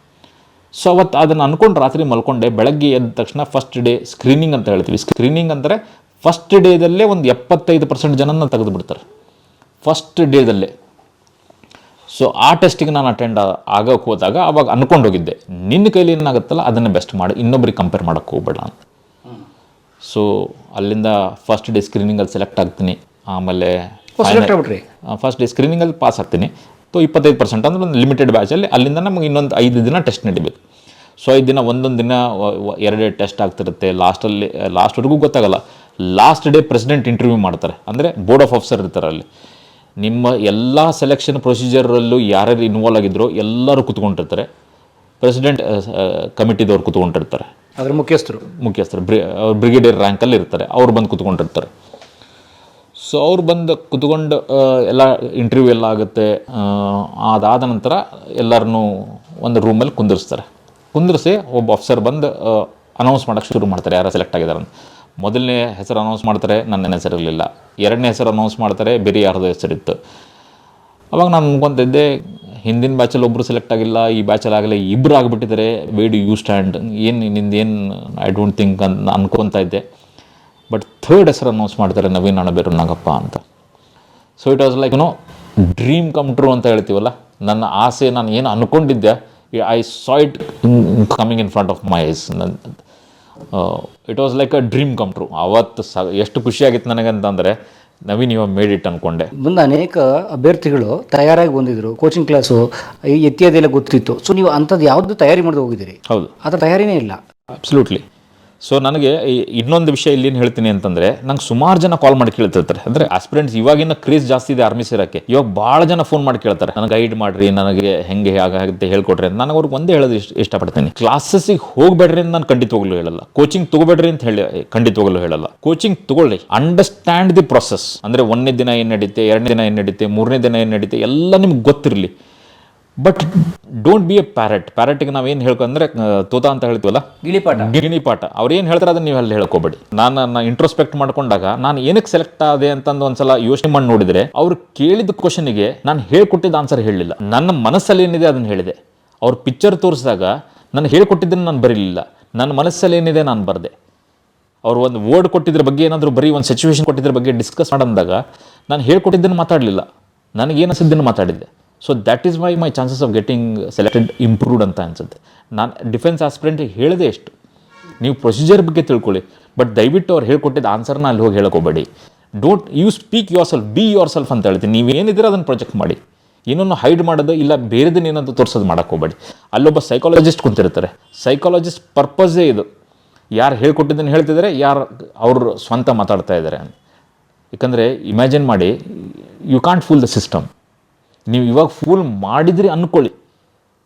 ಸೊ ಅವತ್ತು ಅದನ್ನು ಅಂದ್ಕೊಂಡು ರಾತ್ರಿ ಮಲ್ಕೊಂಡೆ. ಬೆಳಗ್ಗೆ ಎದ್ದ ತಕ್ಷಣ ಫಸ್ಟ್ ಡೇ ಸ್ಕ್ರೀನಿಂಗ್ ಅಂತ ಹೇಳ್ತೀವಿ. ಸ್ಕ್ರೀನಿಂಗ್ ಅಂದರೆ ಫಸ್ಟ್ ಡೇದಲ್ಲೇ ಒಂದು ಎಪ್ಪತ್ತೈದು ಪರ್ಸೆಂಟ್ ಜನನ ತೆಗೆದುಬಿಡ್ತಾರೆ. ಫಸ್ಟ್ ಡೇದಲ್ಲೇ ಸೊ ಆ ಟೆಸ್ಟಿಗೆ ನಾನು ಅಟೆಂಡ್ ಆಗೋಕೆ ಹೋದಾಗ ಅವಾಗ ಅನ್ಕೊಂಡು ಹೋಗಿದ್ದೆ. ನಿನ್ನ ಕೈಲಿ ಏನಾಗುತ್ತಲ್ಲ ಅದನ್ನು ಬೆಸ್ಟ್ ಮಾಡಿ. ಇನ್ನೊಬ್ರಿಗೆ ಕಂಪೇರ್ ಮಾಡೋಕ್ಕೆ ಹೋಗ್ಬೇಡ ಅಂತ. ಸೊ ಅಲ್ಲಿಂದ ಫಸ್ಟ್ ಡೇ ಸ್ಕ್ರೀನಿಂಗಲ್ಲಿ ಸೆಲೆಕ್ಟ್ ಆಗ್ತೀನಿ. ಆಮೇಲೆ ಫಸ್ಟ್ ಡೇ ಸ್ಕ್ರೀನಿಂಗಲ್ಲಿ ಪಾಸ್ ಆಗ್ತೀನಿ. ಸೊ ಇಪ್ಪತ್ತೈದು ಪರ್ಸೆಂಟ್ ಅಂದ್ರೆ ಒಂದು ಲಿಮಿಟೆಡ್ ಬ್ಯಾಚಲ್ಲಿ ಅಲ್ಲಿಂದ ನಮಗೆ ಇನ್ನೊಂದು ಐದು ದಿನ ಟೆಸ್ಟ್ ನಡಿಬೇಕು. ಸೊ ಐದು ದಿನ ಒಂದೊಂದು ದಿನ ಎರಡೆರಡು ಟೆಸ್ಟ್ ಆಗ್ತಿರುತ್ತೆ. ಲಾಸ್ಟಲ್ಲಿ ಲಾಸ್ಟ್ವರೆಗೂ ಗೊತ್ತಾಗಲ್ಲ. ಲಾಸ್ಟ್ ಡೇ ಪ್ರೆಸಿಡೆಂಟ್ ಇಂಟರ್ವ್ಯೂ ಮಾಡ್ತಾರೆ. ಅಂದರೆ ಬೋರ್ಡ್ ಆಫ್ ಆಫೀಸರ್ ಇರ್ತಾರೆ ಅಲ್ಲಿ. ನಿಮ್ಮ ಎಲ್ಲ ಸೆಲೆಕ್ಷನ್ ಪ್ರೊಸೀಜರಲ್ಲೂ ಯಾರ್ಯಾರು ಇನ್ವಾಲ್ವ್ ಆಗಿದ್ರೋ ಎಲ್ಲರೂ ಕುತ್ಕೊಂಡಿರ್ತಾರೆ. ಪ್ರೆಸಿಡೆಂಟ್ ಕಮಿಟಿದವ್ರು ಕುತ್ಕೊಂಡಿರ್ತಾರೆ. ಅದರ ಮುಖ್ಯಸ್ಥರು. ಮುಖ್ಯಸ್ಥರು ಬ್ರಿ ಅವ್ರು ಬ್ರಿಗೇಡಿಯರ್ ರ್ಯಾಂಕಲ್ಲಿ ಇರ್ತಾರೆ. ಅವ್ರು ಬಂದು ಕುತ್ಕೊಂಡಿರ್ತಾರೆ. ಸೊ ಅವ್ರು ಬಂದು ಕುತ್ಕೊಂಡು ಎಲ್ಲ ಇಂಟರ್ವ್ಯೂ ಎಲ್ಲ ಆಗುತ್ತೆ. ಅದಾದ ನಂತರ ಎಲ್ಲರನ್ನೂ ಒಂದು ರೂಮಲ್ಲಿ ಕುಂದಿರ್ಸ್ತಾರೆ. ಕುಂದಿರಿಸಿ ಒಬ್ಬ ಆಫೀಸರ್ ಬಂದು ಅನೌನ್ಸ್ ಮಾಡೋಕ್ಕೆ ಶುರು ಮಾಡ್ತಾರೆ ಯಾರು ಸೆಲೆಕ್ಟ್ ಆಗಿದ್ದಾರೆ ಅಂತ. ಮೊದಲನೇ ಹೆಸರು ಅನೌನ್ಸ್ ಮಾಡ್ತಾರೆ, ನನ್ನ ಹೆಸರಿರಲಿಲ್ಲ ಎರಡನೇ ಹೆಸರು ಅನೌನ್ಸ್ ಮಾಡ್ತಾರೆ, ಬೇರೆ ಯಾರ್ದು ಹೆಸರಿತ್ತು. ಅವಾಗ ನಾನು ಅನ್ಕೊಂತಿದ್ದೆ ಹಿಂದಿನ ಬ್ಯಾಚಲ್ಲಿ ಒಬ್ಬರು ಸೆಲೆಕ್ಟ್ ಆಗಿಲ್ಲ, ಈ ಬ್ಯಾಚಲ್ಲಿ ಆಗಲಿ ಇಬ್ಬರು ಆಗಿಬಿಟ್ಟಿದ್ದಾರೆ ವೇ ಡು ಯು ಸ್ಟ್ಯಾಂಡ್ ಏನು ನಿಂದೇನು ಐ ಡೋಂಟ್ ಥಿಂಕ್ ಅಂತ ಅನ್ಕೊತಾ ಇದ್ದೆ. ಬಟ್ ಥರ್ಡ್ ಹೆಸರು ಅನೌನ್ಸ್ ಮಾಡ್ತಾರೆ, ನವೀನ್ ಅಣಬೇರು ನಾಗಪ್ಪ ಅಂತ. So it was like no dream come true ಅಂತ ಹೇಳ್ತೀವಲ್ಲ? ನನ್ನ ಆಸೆ, ನಾನು ಏನು ಅನ್ಕೊಂಡಿದ್ದೆ I saw it coming in front of my eyes it was like a dream come true ಅವತ್ತು ಸ ಎಷ್ಟು ಖುಷಿಯಾಗಿತ್ತು ನನಗೆ ಅಂತಂದರೆ ನವೀನ್ ಇವಾಗ ಮೇಡ್ ಇಟ್ ಅಂದ್ಕೊಂಡೆ ಮುಂದೆ ಅನೇಕ ಅಭ್ಯರ್ಥಿಗಳು ತಯಾರಾಗಿ ಬಂದಿದ್ರು ಕೋಚಿಂಗ್ ಕ್ಲಾಸು ಇತ್ಯಾದಿ ಎಲ್ಲ ಗೊತ್ತಿತ್ತು. ಸೊ ನೀವು ಅಂಥದ್ದು ಯಾವುದು ತಯಾರಿ ಮಾಡಿದ ಹೋಗಿದ್ದೀರಿ? ಹೌದು. ಅದರ ತಯಾರಿನೇ ಇಲ್ಲ. ಅಬ್ಸಲ್ಯೂಟ್ಲಿ ಸೊ ನನಗೆ ಇನ್ನೊಂದು ವಿಷಯ ಇಲ್ಲಿ ಏನು ಹೇಳ್ತೀನಿ ಅಂತಂದ್ರೆ, ನಂಗೆ ಸುಮಾರು ಜನ ಕಾಲ್ ಮಾಡಿ ಕೇಳ್ತಿರ್ತಾರೆ. ಅಂದ್ರೆ ಆಸ್ಪಿರೆಂಟ್ಸ್ ಇವಾಗಿನ ಕ್ರೇಜ್ ಜಾಸ್ತಿ ಇದೆ ಆರ್ಮಿ ಸೇರಕ್ಕೆ. ಇವಾಗ ಭಾಳ ಜನ ಫೋನ್ ಮಾಡಿ ಕೇಳ್ತಾರೆ. ನನಗೆ ಗೈಡ್ ಮಾಡಿರಿ, ನನಗೆ ಹೆಂಗೆ ಆಗುತ್ತೆ ಹೇಳ್ಕೊಡ್ರಿ ಅಂತ. ನನಗೆ ಅವ್ರಿಗೆ ಒಂದೇ ಹೇಳೋದು ಇಷ್ಟ ಇಷ್ಟಪಡ್ತೀನಿ. ಕ್ಲಾಸಸ್ಸಿಗೆ ಹೋಗ್ಬೇಡ್ರಿ ಅಂತ ನಾನು ಖಂಡಿತವಾಗ್ಲೂ ಹೇಳಲ್ಲ. ಕೋಚಿಂಗ್ ತಗೋಬೇಡ್ರಿ ಅಂತ ಹೇಳಿ ಖಂಡಿತವಾಗ್ಲೂ ಹೇಳಲ್ಲ. ಕೋಚಿಂಗ್ ತಗೊಳ್ಳಿ. ಅಂಡರ್ಸ್ಟ್ಯಾಂಡ್ ದಿ ಪ್ರೊಸೆಸ್ ಅಂದ್ರೆ ಒಂದನೇ ದಿನ ಏನು ನಡೀತೆ, ಎರಡನೇ ದಿನ ಏನು ನಡೀತೆ, ಮೂರನೇ ದಿನ ಏನು ನಡೀತೆ, ಎಲ್ಲ ನಿಮ್ಗೆ ಗೊತ್ತಿರಲಿ. But don't be a parrot ಪ್ಯಾರೆಟ್ಗೆ ನಾವೇನು ಹೇಳ್ಕೊಂಡ್ರೆ ತೋತ ಅಂತ ಹೇಳ್ತೀವಲ್ಲ? ಗಿಣಿಪಾಠ ಗಿಣಿಪಾಠ ಅವ್ರು ಏನು ಹೇಳ್ತಾರೆ ಅದನ್ನ ನೀವು ಅಲ್ಲಿ ಹೇಳ್ಕೊಬೇಡಿ. ನಾನು ನನ್ನ ಇಂಟ್ರೋಸ್ಪೆಕ್ಟ್ ಮಾಡ್ಕೊಂಡಾಗ ನಾನು ಏನಕ್ಕೆ ಸೆಲೆಕ್ಟ್ ಆದೆ ಅಂತಂದು ಒಂದ್ಸಲ ಯೋಚನೆ ಮಾಡಿ ನೋಡಿದರೆ ಅವ್ರು ಕೇಳಿದ ಕ್ವಶನ್ಗೆ ನಾನು ಹೇಳ್ಕೊಟ್ಟಿದ್ದ ಆನ್ಸರ್ ಹೇಳಲಿಲ್ಲ. ನನ್ನ ಮನಸ್ಸಲ್ಲಿ ಏನಿದೆ ಅದನ್ನು ಹೇಳಿದೆ. ಅವ್ರ ಪಿಕ್ಚರ್ ತೋರಿಸಿದಾಗ ನಾನು ಹೇಳ್ಕೊಟ್ಟಿದ್ದನ್ನು ನಾನು ಬರೀಲಿಲ್ಲ. ನನ್ನ ಮನಸ್ಸಲ್ಲಿ ಏನಿದೆ ನಾನು ಬರೆದೆ. ಅವ್ರು ಒಂದು ವರ್ಡ್ ಕೊಟ್ಟಿದ್ರ ಬಗ್ಗೆ ಏನಾದರೂ ಬರೀ ಒಂದು ಸಿಚುವೇಶನ್ ಕೊಟ್ಟಿದ್ರ ಬಗ್ಗೆ ಡಿಸ್ಕಸ್ ಮಾಡಂದಾಗ ನಾನು ಹೇಳ್ಕೊಟ್ಟಿದ್ದನ್ನು ಮಾತಾಡಲಿಲ್ಲ. ನನಗೇನು ಅನಿಸಿದ್ದನ್ನು ಮಾತಾಡಿದ್ದೆ. So that is my my chances of getting selected improved ಅಂತ ಅನ್ಸುತ್ತೆ. ನಾನು ಡಿಫೆನ್ಸ್ ಆಸ್ಪಿರೆಂಟಿಗೆ ಹೇಳಿದೆ ಎಷ್ಟು. ನೀವು ಪ್ರೊಸೀಜರ್ ಬಗ್ಗೆ ತಿಳ್ಕೊಳ್ಳಿ. ಬಟ್ ದಯವಿಟ್ಟು ಅವ್ರು ಹೇಳ್ಕೊಟ್ಟಿದ್ದ ಆನ್ಸರ್ನ ಅಲ್ಲಿ ಹೋಗಿ ಹೇಳ್ಕೊಬೇಡಿ don't you speak yourself be yourself ಅಂತ ಹೇಳ್ತೀನಿ. ನೀವೇನಿದ್ದೀರ ಅದನ್ನು ಪ್ರೊಜೆಕ್ಟ್ ಮಾಡಿ. ಏನನ್ನು ಹೈಡ್ ಮಾಡೋದು ಇಲ್ಲ, ಬೇರೆದನ್ನ ಏನಂತ ತೋರಿಸೋದು ಮಾಡೋಕ್ಕೆ ಹೋಗಬೇಡಿ. ಅಲ್ಲೊಬ್ಬ ಸೈಕಾಲಜಿಸ್ಟ್ ಕುಂತಿರ್ತಾರೆ. ಸೈಕಾಲಜಿಸ್ಟ್ ಪರ್ಪಸೇ ಇದು. ಯಾರು ಹೇಳ್ಕೊಟ್ಟಿದ್ದನ್ನು ಹೇಳ್ತಿದ್ದಾರೆ ಯಾರು ಅವರು ಸ್ವಂತ ಮಾತಾಡ್ತಾ ಇದ್ದಾರೆ ಅಂತ. ಯಾಕಂದರೆ ಇಮ್ಯಾಜಿನ್ ಮಾಡಿ you can't fool the system ನೀವು ಇವಾಗ ಫೂಲ್ ಮಾಡಿದ್ರಿ ಅಂದ್ಕೊಳ್ಳಿ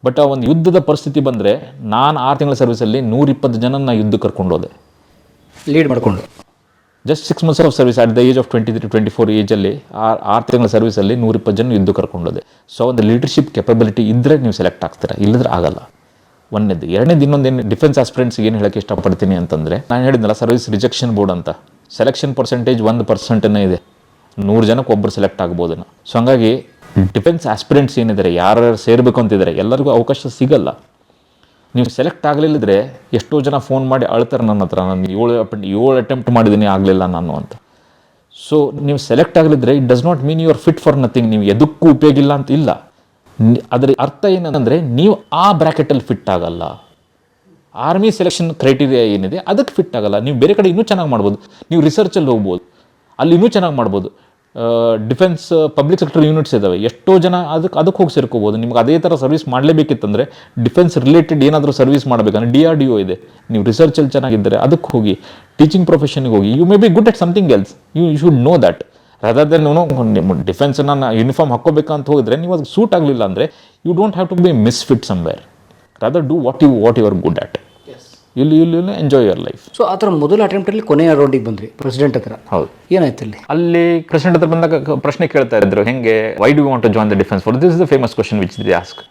ಬಟ್ ಆ ಒಂದು ಯುದ್ಧದ ಪರಿಸ್ಥಿತಿ ಬಂದರೆ ನಾನು ಆರು ತಿಂಗಳ ಸರ್ವಿಸಲ್ಲಿ ನೂರಿಪ್ಪತ್ತು ಜನನ ಯುದ್ಧ ಕರ್ಕೊಂಡು ಹೋದೆ. ಲೀಡ್ ಮಾಡಿಕೊಂಡು. Just six months of service at the age of twenty three twenty four ಏಜಲ್ಲಿ ಆರು ಆರು ತಿಂಗಳ ಸರ್ವಿಸಲ್ಲಿ ನೂರಿಪ್ಪತ್ತು ಜನ ಯುದ್ಧ ಕರ್ಕೊಂಡು ಹೋದೆ. ಸೊ ಒಂದು ಲೀಡರ್ಶಿಪ್ ಕೆಪಬಿಲಿಟಿ ಇದ್ದರೆ ನೀವು ಸೆಲೆಕ್ಟ್ ಆಗ್ತೀರಾ? ಇಲ್ಲದ್ರೆ ಆಗಲ್ಲ. ಒಂದನೇದು. ಎರಡನೇದು ಏನು ಡಿಫೆನ್ಸ್ ಆಸ್ಪಿರೆಂಟ್ಸ್ಗೆ ಏನು ಹೇಳೋಕ್ಕೆ ಇಷ್ಟಪಡ್ತೀನಿ ಅಂತಂದರೆ ನಾನು ಹೇಳಿದ್ನಲ್ಲ ಸರ್ವಿಸ್ ರಿಜೆಕ್ಷನ್ ಬೋರ್ಡ್ ಅಂತ. ಸೆಲೆಕ್ಷನ್ ಪರ್ಸೆಂಟೇಜ್ ಒಂದು ಪರ್ಸೆಂಟನೇ ಇದೆ. ನೂರು ಜನಕ್ಕೆ ಒಬ್ಬರು ಸೆಲೆಕ್ಟ್ ಆಗ್ಬೋದು ಸೊ ಹಂಗಾಗಿ ಡಿಫೆನ್ಸ್ ಆಸ್ಪಿರೆಂಟ್ಸ್ ಏನಿದ್ದಾರೆ ಯಾರು ಸೇರಬೇಕು ಅಂತಿದ್ದಾರೆ, ಎಲ್ಲರಿಗೂ ಅವಕಾಶ ಸಿಗಲ್ಲ. ನೀವು ಸೆಲೆಕ್ಟ್ ಆಗಲಿಲ್ಲದ್ರೆ ಎಷ್ಟೋ ಜನ ಫೋನ್ ಮಾಡಿ ಅಳ್ತಾರೆ ನನ್ನ ಹತ್ರ, ನಾನು ಏಳು ಏಳು ಅಟೆಂಪ್ಟ್ ಮಾಡಿದ್ದೀನಿ, ಆಗಲಿಲ್ಲ ನಾನು ಅಂತ. ಸೊ ನೀವು select ಆಗಲಿದ್ರೆ it does not mean you are fit for nothing ನೀವು ಎದಕ್ಕೂ ಉಪಯೋಗ ಇಲ್ಲ ಅಂತ ಇಲ್ಲ. ಅದರ ಅರ್ಥ ಏನಂದರೆ ನೀವು ಆ ಬ್ರ್ಯಾಕೆಟಲ್ಲಿ ಫಿಟ್ ಆಗಲ್ಲ. ಆರ್ಮಿ ಸೆಲೆಕ್ಷನ್ ಕ್ರೈಟೀರಿಯಾ ಏನಿದೆ, ಅದಕ್ಕೆ ಫಿಟ್ ಆಗಲ್ಲ. ನೀವು ಬೇರೆ ಕಡೆ ಇನ್ನೂ ಚೆನ್ನಾಗಿ ಮಾಡ್ಬೋದು. ನೀವು ರಿಸರ್ಚಲ್ಲಿ ಹೋಗ್ಬೋದು. ಅಲ್ಲಿ ಇನ್ನೂ ಚೆನ್ನಾಗಿ ಮಾಡ್ಬೋದು. ಡಿಫೆನ್ಸ್ ಪಬ್ಲಿಕ್ ಸೆಕ್ಟರ್ ಯೂನಿಟ್ಸ್ ಇದ್ದಾವೆ ಎಷ್ಟೋ ಜನ ಅದಕ್ಕೆ ಅದಕ್ಕೆ ಹೋಗಿ ಸೇರ್ಕೋಬೋದು. ನಿಮ್ಗೆ ಅದೇ ಥರ ಸರ್ವಿಸ್ ಮಾಡಲೇಬೇಕಿತ್ತಂದರೆ ಡಿಫೆನ್ಸ್ ರಿಲೇಟೆಡ್ ಏನಾದರೂ ಸರ್ವಿಸ್ ಮಾಡಬೇಕಂದ್ರೆ ಡಿ ಆರ್ ಡಿ ಒ ಇದೆ. ನೀವು ರಿಸರ್ಚಲ್ಲಿ ಚೆನ್ನಾಗಿದ್ದರೆ ಅದಕ್ಕೆ ಹೋಗಿ ಟೀಚಿಂಗ್ ಪ್ರೊಫೆಷನ್ಗೆ ಹೋಗಿ you may be good at something else you you should know that rather than ನಿಮ್ಮ ನಾನು ಯೂನಿಫಾರ್ಮ್ ಹಾಕ್ಕೋಬೇಕಂತ ಹೋಗಿದ್ರೆ ನೀವು ಅದಕ್ಕೆ ಸೂಟ್ ಆಗಲಿಲ್ಲ ಅಂದರೆ you don't have to be misfit somewhere rather do what you what you are good at ಇಲ್ಲಿ ಇಲ್ಲಿ enjoy your life so ಆ ಥರ ಮೊದಲ ಅಟೆಂಪ್ಟಲ್ಲಿ ಕೊನೆಯ ರೌಂಡಿಗೆ ಬಂದ್ರಿ ಪ್ರೆಸಿಡೆಂಟ್ ಹತ್ರ. ಹೌದು. ಏನಾಯ್ತು ಅಲ್ಲಿ? ಅಲ್ಲಿ ಪ್ರೆಸಿಡೆಂಟ್ ಹತ್ರ ಬಂದಾಗ ಪ್ರಶ್ನೆ ಕೇಳ್ತಾ ಇದ್ರು ಹೆಂಗೆ why do want to join the defence for this is the famous question which they ask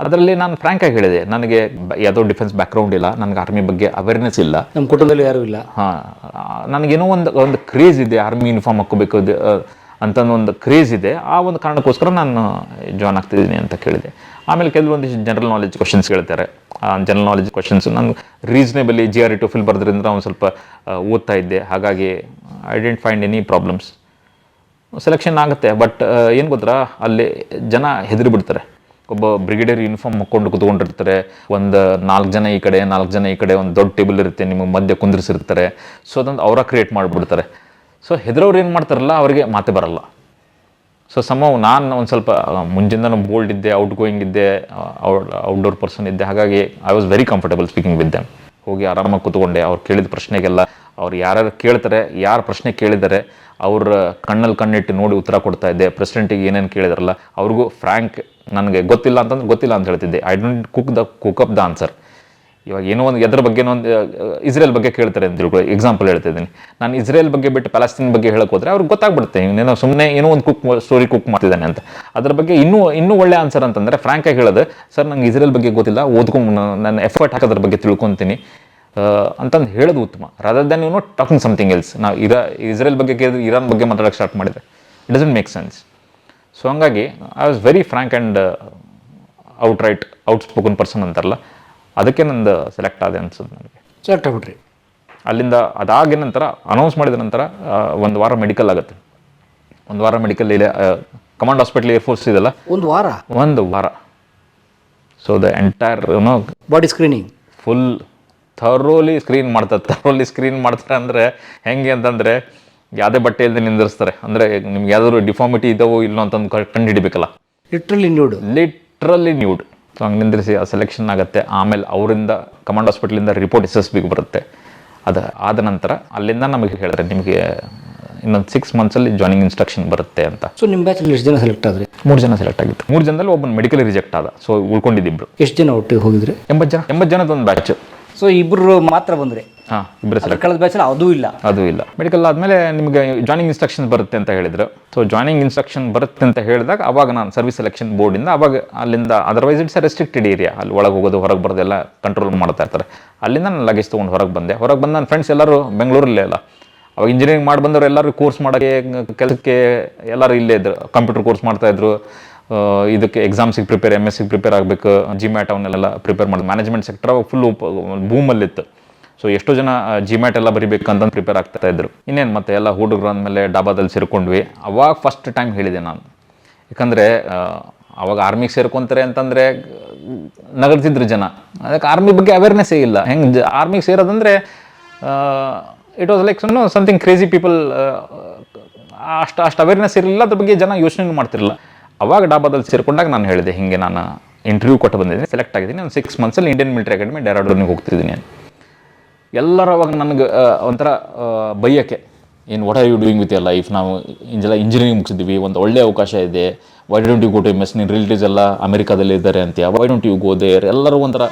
ಅದರಲ್ಲಿ ನಾನು ಫ್ರಾಂಕ್ ಆಗಿ ಹೇಳಿದೆ ನನಗೆ ಯಾವುದೋ ಡಿಫೆನ್ಸ್ ಬ್ಯಾಕ್ಗ್ರೌಂಡ್ ಇಲ್ಲ ನನಗೆ ಆರ್ಮಿ ಬಗ್ಗೆ ಅವೇರ್ನೆಸ್ ಇಲ್ಲ. ನಮ್ಮ ಕುಟುಂಬದಲ್ಲಿ ಯಾರೂ ಇಲ್ಲ. ಹಾಂ ನನಗೇನೋ ಒಂದು ಒಂದು ಕ್ರೇಜ್ ಇದೆ ಆರ್ಮಿ ಯೂನಿಫಾರ್ಮ್ ಹಾಕೋಬೇಕು ಅಂತ ಒಂದು ಕ್ರೇಜ್ ಇದೆ. ಆ ಒಂದು ಕಾರಣಕ್ಕೋಸ್ಕರ ನಾನು ಜಾಯ್ನ್ ಆಗ್ತಿದ್ದೀನಿ ಅಂತ ಕೇಳಿದೆ. ಆಮೇಲೆ ಕೆಲವೊಂದಿಷ್ಟು ಜನರಲ್ ನಾಲೆಜ್ ಕ್ವಶನ್ಸ್ ಕೇಳ್ತಾರೆ. ಆ ಜನರಲ್ ನಾಲೆಜ್ ಕ್ವಶನ್ಸ್ ನಾನು reasonably G R E TOEFL ಬರೆದ್ರಿಂದ ಒಂದು ಸ್ವಲ್ಪ ಓದ್ತಾ ಇದ್ದೆ. ಹಾಗಾಗಿ I didn't find any problems selection ಆಗುತ್ತೆ ಬಟ್ ಏನು ಗೊತ್ತಾ? ಅಲ್ಲಿ ಜನ ಹೆದರಿ ಬಿಡ್ತಾರೆ. ಒಬ್ಬ ಬ್ರಿಗೇಡಿಯರ್ ಯೂನಿಫಾರ್ಮ್ ಹಾಕ್ಕೊಂಡು ಕುತ್ಕೊಂಡಿರ್ತಾರೆ. ಒಂದು ನಾಲ್ಕು ಜನ ಈ ಕಡೆ, ನಾಲ್ಕು ಜನ ಈ ಕಡೆ, ಒಂದು ದೊಡ್ಡ ಟೇಬಲ್ ಇರುತ್ತೆ, ನಿಮ್ಮ ಮಧ್ಯೆ ಕುಂದಿರಿಸಿರ್ತಾರೆ. ಸೊ ಅದೊಂದು ಅವರ ಕ್ರಿಯೇಟ್ ಮಾಡಿಬಿಡ್ತಾರೆ. ಸೊ ಹೆದರೋರು ಏನು ಮಾಡ್ತಾರಲ್ಲ, ಅವರಿಗೆ ಮಾತೆ ಬರಲ್ಲ. ಸೊ ಸಮ ನಾನು ಒಂದು ಸ್ವಲ್ಪ ಮುಂಜಿಂದನೂ ಬೋಲ್ಡ್ ಇದ್ದೆ ಔಟ್ ಗೋಯಿಂಗ್ ಇದ್ದೆ ಔಟ್ಡೋರ್ ಪರ್ಸನ್ ಇದ್ದೆ. ಹಾಗಾಗಿ I was very comfortable speaking with them ಹೋಗಿ ಆರಾಮಾಗಿ ಕೂತ್ಕೊಂಡೆ, ಅವ್ರು ಕೇಳಿದ ಪ್ರಶ್ನೆಗೆಲ್ಲ, ಅವ್ರು ಯಾರ್ಯಾರು ಕೇಳ್ತಾರೆ, ಯಾರು ಪ್ರಶ್ನೆ ಕೇಳಿದರೆ, ಅವ್ರ ಕಣ್ಣಲ್ಲಿ ಕಣ್ಣಿಟ್ಟು ನೋಡಿ ಉತ್ತರ ಕೊಡ್ತಾ ಇದ್ದೆ. ಪ್ರೆಸಿಡೆಂಟಿಗೆ ಏನೇನು ಕೇಳಿದಾರಲ್ಲ, ಅವ್ರಿಗೂ ಫ್ರ್ಯಾಂಕ್ ನನಗೆ ಗೊತ್ತಿಲ್ಲ ಅಂತಂದ್ರೆ ಗೊತ್ತಿಲ್ಲ ಅಂತ ಹೇಳ್ತಿದ್ದೆ. I don't cook the cook up the answer ಇವಾಗ ಏನೋ ಒಂದು ಎದ್ರ ಬಗ್ಗೆ ಒಂದು ಇಸ್ರೇಲ್ ಬಗ್ಗೆ ಕೇಳ್ತಾರೆ ಅಂತ ತಿಳ್ಕೊಳ್ಳಿ. ಎಕ್ಸಾಂಪಲ್ ಹೇಳ್ತಿದ್ದೀನಿ ನಾನು ಇಸ್ರೇಲ್ ಬಗ್ಗೆ ಬಿಟ್ಟು ಪ್ಯಾಲೆಸ್ತೀನ್ ಬಗ್ಗೆ ಹೇಳಕ್ಕೆ ಹೋದ್ರೆ ಅವ್ರಿಗೆ ಗೊತ್ತಾಗ್ಬಿಡುತ್ತೆ. ಇವನೇನೋ ಸುಮ್ಮನೆ ಏನೋ ಒಂದು ಕುಕ್ ಸ್ಟೋರಿ ಕುಕ್ ಮಾಡ್ತಿದ್ದಾನೆ ಅಂತ. ಅದ್ರ ಬಗ್ಗೆ ಇನ್ನೂ ಇನ್ನೂ ಒಳ್ಳೆ ಆನ್ಸರ್ ಅಂತಂದ್ರೆ ಫ್ರಾಂಕ್ ಆಗಿ ಹೇಳೋದು, ಸರ್, ನಂಗೆ ಇಸ್ರೇಲ್ ಬಗ್ಗೆ ಗೊತ್ತಿಲ್ಲ ಓದ್ಕೊಂಡು ನಾನು ಎಫರ್ಟ್ ಹಾಕೋದ್ರ ಬಗ್ಗೆ ತಿಳ್ಕೊತೀನಿ. ಅಂತಂದು ಹೇಳೋದು ಉತ್ತಮ. Rather than you know talking something else ನಾವು ಇರಾ, ಇಸ್ರೇಲ್ ಬಗ್ಗೆ ಕೇಳಿದ್ರೆ ಇರಾನ್ ಬಗ್ಗೆ ಮಾತಾಡೋಕೆ ಸ್ಟಾರ್ಟ್ ಮಾಡಿದೆ it doesn't make sense so ಹಂಗಾಗಿ I was very frank and outright outspoken person ಅಂತಾರಲ್ಲ. ಅದಕ್ಕೆ ನಂದು ಸೆಲೆಕ್ಟ್ ಆದೆ ಅನ್ಸುತ್ತೆ ನನಗೆ. ಸೆಲೆಕ್ಟ್ ಆಗ್ಬಿಟ್ರಿ. ಅಲ್ಲಿಂದ ಅದಾಗಿ ನಂತರ ಅನೌನ್ಸ್ ಮಾಡಿದ ನಂತರ ಒಂದು ವಾರ ಮೆಡಿಕಲ್ ಆಗುತ್ತೆ. ಒಂದು ವಾರ ಮೆಡಿಕಲ್ ಇಲ್ಲಿ ಕಮಾಂಡ್ ಹಾಸ್ಪಿಟ್ಲ್ ಏರ್ಫೋರ್ಸ್ ಇದೆಲ್ಲ ಒಂದು ವಾರ? ಒಂದು ವಾರ. ಸೊ ದ ಎಂಟೈರ್ ಏನೋ body screening full thoroughly screen ಮಾಡ್ತಾರೆ. ಥರೋಲಿ ಸ್ಕ್ರೀನ್ ಮಾಡ್ತಾರೆ ಅಂದರೆ ಹೆಂಗೆ ಅಂತಂದರೆ ಯಾವುದೇ ಬಟ್ಟೆ ಇಲ್ಲದೆ ನಿಂದಿರಿಸ್ತಾರೆ. ಅಂದರೆ ನಿಮ್ಗೆ ಯಾವ್ದಾದ್ರು ಡಿಫಾರ್ಮಿಟಿ ಇದ್ದಾವೋ ಇಲ್ಲೋ ಅಂತಂದು ಕಂಡು ಹಿಡಿಬೇಕಲ್ಲ literally nude literally nude so ಹಂಗೆ ನಿಂದಿರಿಸಿ ಆ ಸೆಲೆಕ್ಷನ್ ಆಗುತ್ತೆ. ಆಮೇಲೆ ಅವರಿಂದ ಕಮಾಂಡ್ ಹಾಸ್ಪಿಟ್ಲಿಂದ ರಿಪೋರ್ಟ್ ಎಸ್ ಎಸ್ ಬಿಗೆ ಬರುತ್ತೆ. ಅದು ಆದ ನಂತರ ಅಲ್ಲಿಂದ ನಮಗೆ ಹೇಳಿದ್ರೆ ನಿಮಗೆ ಇನ್ನೊಂದು ಸಿಕ್ಸ್ ಮಂತ್ಸಲ್ಲಿ ಜಾಯ್ನಿಂಗ್ ಇನ್ಸ್ಟ್ರಕ್ಷನ್ ಬರುತ್ತೆ ಅಂತ. ಸೊ ನಿಮ್ಮ ಬ್ಯಾಚಲ್ಲಿ ಎಷ್ಟು ಜನ ಸೆಲೆಕ್ಟ್ ಆದ್ರಿ? ಮೂರು ಜನ ಸೆಲೆಕ್ಟ್ ಆಗಿತ್ತು ಮೂರು ಜನದಲ್ಲಿ ಒಬ್ಬನ ಮೆಡಿಕಲ್ ರಿಜೆಕ್ಟ್ ಆದ. ಸೊ ಉಳ್ಕೊಂಡಿದ್ದಿಬ್ರು ಎಷ್ಟು ಜನ ಒಟ್ಟಿಗೆ ಹೋಗಿದ್ರಿ? ಎಂಬತ್ತು ಜನ. ಎಂಬತ್ತು ಜನದ ಒಂದು ಬ್ಯಾಚ್ ಸೊ ಇಬ್ಬರು ಮಾತ್ರ ಬಂದ್ರಿ? ಹಾಂ ಇಬ್ಬರು ಸೆಲೆಕ್ಟ್ ಕಳೆದ ಬ್ಯಾಚಲ್ಲಿ ಅದೂ ಇಲ್ಲ. ಅದು ಇಲ್ಲ. ಮೆಡಿಕಲ್ ಆದಮೇಲೆ ನಿಮಗೆ ಜಾಯ್ನಿಂಗ್ ಇನ್ಸ್ಟ್ರಕ್ಷನ್ ಬರುತ್ತೆ ಅಂತ ಹೇಳಿದ್ರು. ಸೊ ಜಾಯ್ನಿಂಗ್ ಇನ್ಸ್ಟ್ರಕ್ಷನ್ ಬರುತ್ತೆ ಅಂತ ಹೇಳಿದಾಗ ಅವಾಗ ನಾನು ಸರ್ವಿಸ್ ಸೆಲೆಕ್ಷನ್ ಬೋರ್ಡಿಂದ ಅವಾಗ ಅಲ್ಲಿಂದ ಅದರ್ವೈಸ್ ಇಟ್ಸ್ ರೆಸ್ಟ್ರಿಕ್ಟೆಡ್ ಏರಿಯಾ ಅಲ್ಲಿ ಒಳಗೆ ಹೋಗೋದು ಹೊರಗೆ ಬರೋದೆಲ್ಲ ಕಂಟ್ರೋಲ್ ಮಾಡ್ತಾ ಇರ್ತಾರೆ. ಅಲ್ಲಿಂದ ನಾನು ಲಗೇಜ್ ತೊಗೊಂಡು ಹೊರಗೆ ಬಂದೆ. ಹೊರಗೆ ಬಂದು ನನ್ನ ಫ್ರೆಂಡ್ಸ್ ಎಲ್ಲರೂ ಬೆಂಗಳೂರಲ್ಲೇ ಅಲ್ಲ. ಅವಾಗ ಇಂಜಿನಿಯರಿಂಗ್ ಮಾಡಿ ಬಂದವರು ಎಲ್ಲರೂ ಕೋರ್ಸ್ ಮಾಡೋಕ್ಕೆ ಕೆಲಸಕ್ಕೆ ಎಲ್ಲರೂ ಇಲ್ಲೇ ಇದ್ರು. ಕಂಪ್ಯೂಟರ್ ಕೋರ್ಸ್ ಮಾಡ್ತಾ ಇದ್ರು. ಆ, ಇದಕ್ಕೆ ಎಕ್ಸಾಮ್ಸಿಗೆ ಪ್ರಿಪೇರ್ ಎಂ ಎಸ್ಸಿಗೆ ಪ್ರಿಪೇರ್ ಆಗಬೇಕು. ಜಿಮ್ಯಾಟ್ ಅವನ್ನೆಲ್ಲ ಪ್ರಿಪೇರ್ ಮಾಡೋದು ಮ್ಯಾನೇಜ್ಮೆಂಟ್ ಸೆಕ್ಟರ್ ಫುಲ್ ಬೂಮಲ್ಲಿತ್ತು ಸೊ ಎಷ್ಟೋ ಜನ ಜಿಮ್ಯಾಟ್ ಎಲ್ಲ ಬರಿಬೇಕಂತ ಪ್ರಿಪೇರ್ ಆಗ್ತಾ ಇದ್ರು. ಇನ್ನೇನು ಮತ್ತೆ ಎಲ್ಲ ಹುಡುಗರು ಅಂದಮೇಲೆ ಡಾಬಾದಲ್ಲಿ ಸೇರ್ಕೊಂಡ್ವಿ. ಅವಾಗ ಫಸ್ಟ್ ಟೈಮ್ ಹೇಳಿದೆ ನಾನು. ಯಾಕಂದರೆ ಅವಾಗ ಆರ್ಮಿಗೆ ಸೇರ್ಕೊಂತಾರೆ ಅಂತಂದರೆ, ನಗರ್ತಿದ್ರು ಜನ. ಅದಕ್ಕೆ ಆರ್ಮಿ ಬಗ್ಗೆ ಅವೇರ್ನೆಸ್ಸೇ ಇಲ್ಲ. ಹೆಂಗೆ ಆರ್ಮಿಗೆ ಸೇರೋದಂದರೆ ಇಟ್ ವಾಸ್ ಲೈಕ್ ಸುಮ್ಮನೆ ಸಮಥಿಂಗ್ ಕ್ರೇಜಿ ಪೀಪಲ್ ಅಷ್ಟು ಅಷ್ಟು ಅವೇರ್ನೆಸ್ ಇರಲಿಲ್ಲ. ಅದ್ರ ಬಗ್ಗೆ ಜನ ಯೋಚನೆ ಮಾಡ್ತಿರಲಿಲ್ಲ. ಅವಾಗ ಡಾಬಾದಲ್ಲಿ ಸೇರ್ಕೊಂಡಾಗ ನಾನು ಹೇಳಿದೆ, ಹಿಂಗೆ ನಾನು ಇಂಟರ್ವ್ಯೂ ಕೊಟ್ಟು ಬಂದಿದ್ದೀನಿ ಸೆಲೆಕ್ಟ್ ಆಗಿದ್ದೀನಿ. ನಾನು ಸಿಕ್ಸ್ ಮಂತ್ಸಲ್ಲಿ ಇಂಡಿಯನ್ ಮಿಲಿಟರಿ ಅಕಾಡೆಮಿ ಡೆರಾಡೋನಿಗೆ ಹೋಗ್ತಿದ್ದೀನಿ ಎಲ್ಲರೂ ಅವಾಗ ನನಗೆ ಒಂಥರ ಬೈಯಕ್ಕೆ. ಏನು what are you doing with your life ನಾವು ಇಂಜೆಲ್ಲ ಇಂಜಿನಿಯರಿಂಗ್ ಮುಗಿಸಿದ್ವಿ, ಒಂದು ಒಳ್ಳೆಯ ಅವಕಾಶ ಇದೆ. Why don't you go to M S ನಿನ್ನ ರಿಲೇಟಿವ್ಸ್ ಎಲ್ಲ ಅಮೆರಿಕಾದಲ್ಲಿ ಇದ್ದಾರೆ ಅಂತ why don't you go there ಎಲ್ಲರೂ ಒಂಥರ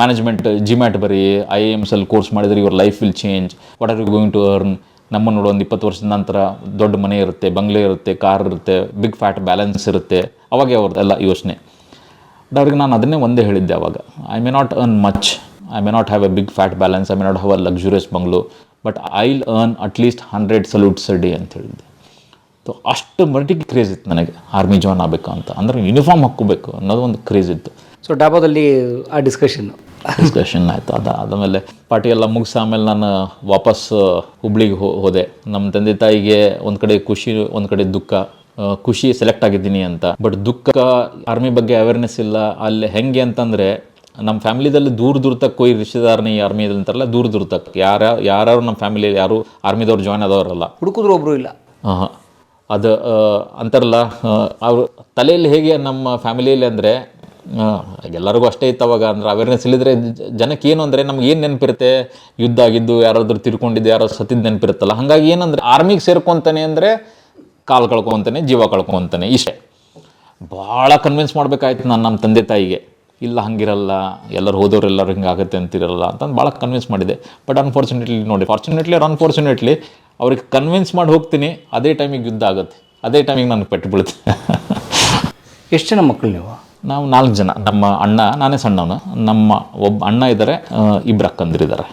ಮ್ಯಾನೇಜ್ಮೆಂಟ್ ಜಿಮ್ಯಾಟ್ ಬರೀ ಐ ಎ ಎಮ್ಸಲ್ಲಿ ಕೋರ್ಸ್ ಮಾಡಿದರೆ your life will change what are you going to earn ನಮ್ಮ ನೋಡೋ, ಒಂದು ಇಪ್ಪತ್ತು ವರ್ಷದ ನಂತರ ದೊಡ್ಡ ಮನೆ ಇರುತ್ತೆ, ಬಂಗ್ಲೆ ಇರುತ್ತೆ, ಕಾರ್ ಇರುತ್ತೆ ಬಿಗ್ ಫ್ಯಾಟ್ ಬ್ಯಾಲೆನ್ಸ್ ಇರುತ್ತೆ. ಅವಾಗೆ ಅವ್ರದ್ದೆಲ್ಲ ಯೋಚನೆ. ಅವ್ರಿಗೆ ನಾನು ಅದನ್ನೇ ಒಂದೇ ಹೇಳಿದ್ದೆ ಅವಾಗ. I may not earn much I may not have a big fat balance I may not have a luxurious bungalow but I'll earn at least hundred salutes a day ಅಂತ ಹೇಳಿದ್ದೆ. ಸೊ ಅಷ್ಟು ಮಟ್ಟಿಗೆ ಕ್ರೇಜ್ ಇತ್ತು ನನಗೆ army join ಆಗಬೇಕು ಅಂತ. ಅಂದರೆ uniform ಹಾಕ್ಕೋಬೇಕು ಅನ್ನೋದು ಒಂದು ಕ್ರೇಜ್ ಇತ್ತು. ಸೊ ಡಾಬಾದಲ್ಲಿ ಆ ಡಿಸ್ಕಷನ್ ಡಿಸ್ಕಷನ್ ಆಯಿತು. ಅದ ಆದಮೇಲೆ ಪಾರ್ಟಿ ಎಲ್ಲ ಮುಗಿಸ ಆಮೇಲೆ ನಾನು ವಾಪಸ್ ಹುಬ್ಳಿಗೆ ಹೋದೆ. ನಮ್ಮ ತಂದೆ ತಾಯಿಗೆ ಒಂದು ಕಡೆ ಖುಷಿ ಒಂದು ಕಡೆ ದುಃಖ. ಖುಷಿ ಸೆಲೆಕ್ಟ್ ಆಗಿದ್ದೀನಿ ಅಂತ. ಬಟ್ ದುಃಖ ಆರ್ಮಿ ಬಗ್ಗೆ ಅವೇರ್ನೆಸ್ ಇಲ್ಲ. ಅಲ್ಲಿ ಹೆಂಗೆ ಅಂತಂದರೆ ನಮ್ಮ ಫ್ಯಾಮಿಲಿದಲ್ಲಿ ದೂರ ದೂರ ತಕ್ಕ ಕೊಯ್ ಈ ಆರ್ಮಿಯಲ್ಲಿ ಅಂತಾರಲ್ಲ ದೂರ ದೂರ ತಕ್ಕ ಯಾರ ಯಾರು ನಮ್ಮ ಫ್ಯಾಮಿಲಿಯಲ್ಲಿ ಯಾರು ಆರ್ಮಿದವ್ರು ಜಾಯ್ನ್ ಆದವರಲ್ಲ. ಹುಡುಕಿದ್ರು ಒಬ್ಬರು ಇಲ್ಲ. ಹಾಂ ಅದು ಅಂತಾರಲ್ಲ ಅವರು ತಲೆಯಲ್ಲಿ ಹೇಗೆ ನಮ್ಮ ಫ್ಯಾಮಿಲಿಯಲ್ಲಿ ಅಂದರೆ ಎಲ್ಲರಿಗೂ ಅಷ್ಟೇ ಇತ್ತು ಅವಾಗ ಅಂದ್ರೆ ಅವೇರ್ನೆಸ್ ಇಲ್ಲಿದ್ರೆ ಜನಕ್ಕೆ ಏನು ಅಂದರೆ ನಮ್ಗೆ ಏನು ನೆನಪಿರುತ್ತೆ? ಯುದ್ಧ ಆಗಿದ್ದು ಯಾರಾದರೂ ತಿರ್ಕೊಂಡಿದ್ದು ಯಾರೋ ಸತ್ತಿದ್ದು ನೆನಪಿರುತ್ತಲ್ಲ. ಹಾಗಾಗಿ ಏನಂದ್ರೆ ಆರ್ಮಿಗೆ ಸೇರ್ಕೊತಾನೆ ಅಂದರೆ ಕಾಲು ಕಳ್ಕೊತಾನೆ ಜೀವ ಕಳ್ಕೊತಾನೆ ಇಷ್ಟೇ. ಭಾಳ ಕನ್ವಿನ್ಸ್ ಮಾಡಬೇಕಾಯ್ತು ನಾನು ನಮ್ಮ ತಂದೆ ತಾಯಿಗೆ. ಇಲ್ಲ ಹಂಗಿರಲ್ಲ ಎಲ್ಲರೂ ಹೋದವ್ರು ಎಲ್ಲರೂ ಹಿಂಗೆ ಆಗುತ್ತೆ ಅಂತಿರಲ್ಲ ಅಂತಂದು ಭಾಳ ಕನ್ವಿನ್ಸ್ ಮಾಡಿದೆ. ಬಟ್ ಅನ್ಫಾರ್ಚುನೇಟ್ಲಿ ನೋಡಿ ಫಾರ್ಚುನೇಟ್ಲಿ ಆರ್ ಅನ್ಫಾರ್ಚುನೇಟ್ಲಿ ಅವ್ರಿಗೆ ಕನ್ವಿನ್ಸ್ ಮಾಡಿ ಹೋಗ್ತೀನಿ ಅದೇ ಟೈಮಿಗೆ ಯುದ್ಧ ಆಗುತ್ತೆ. ಅದೇ ಟೈಮಿಗೆ ನನಗೆ ಪೆಟ್ಟು ಬೀಳುತ್ತೆ. ಎಷ್ಟು ಜನ ಮಕ್ಕಳು ನೀವು? ನಾವು ನಾಲ್ಕು ಜನ. ನಮ್ಮ ಅಣ್ಣ ನಾನೇ ಸಣ್ಣವನು. ನಮ್ಮ ಒಬ್ಬ ಅಣ್ಣ ಇದ್ದಾರೆ ಇಬ್ಬರು ಅಕ್ಕಂದಿರಿದ್ದಾರೆ.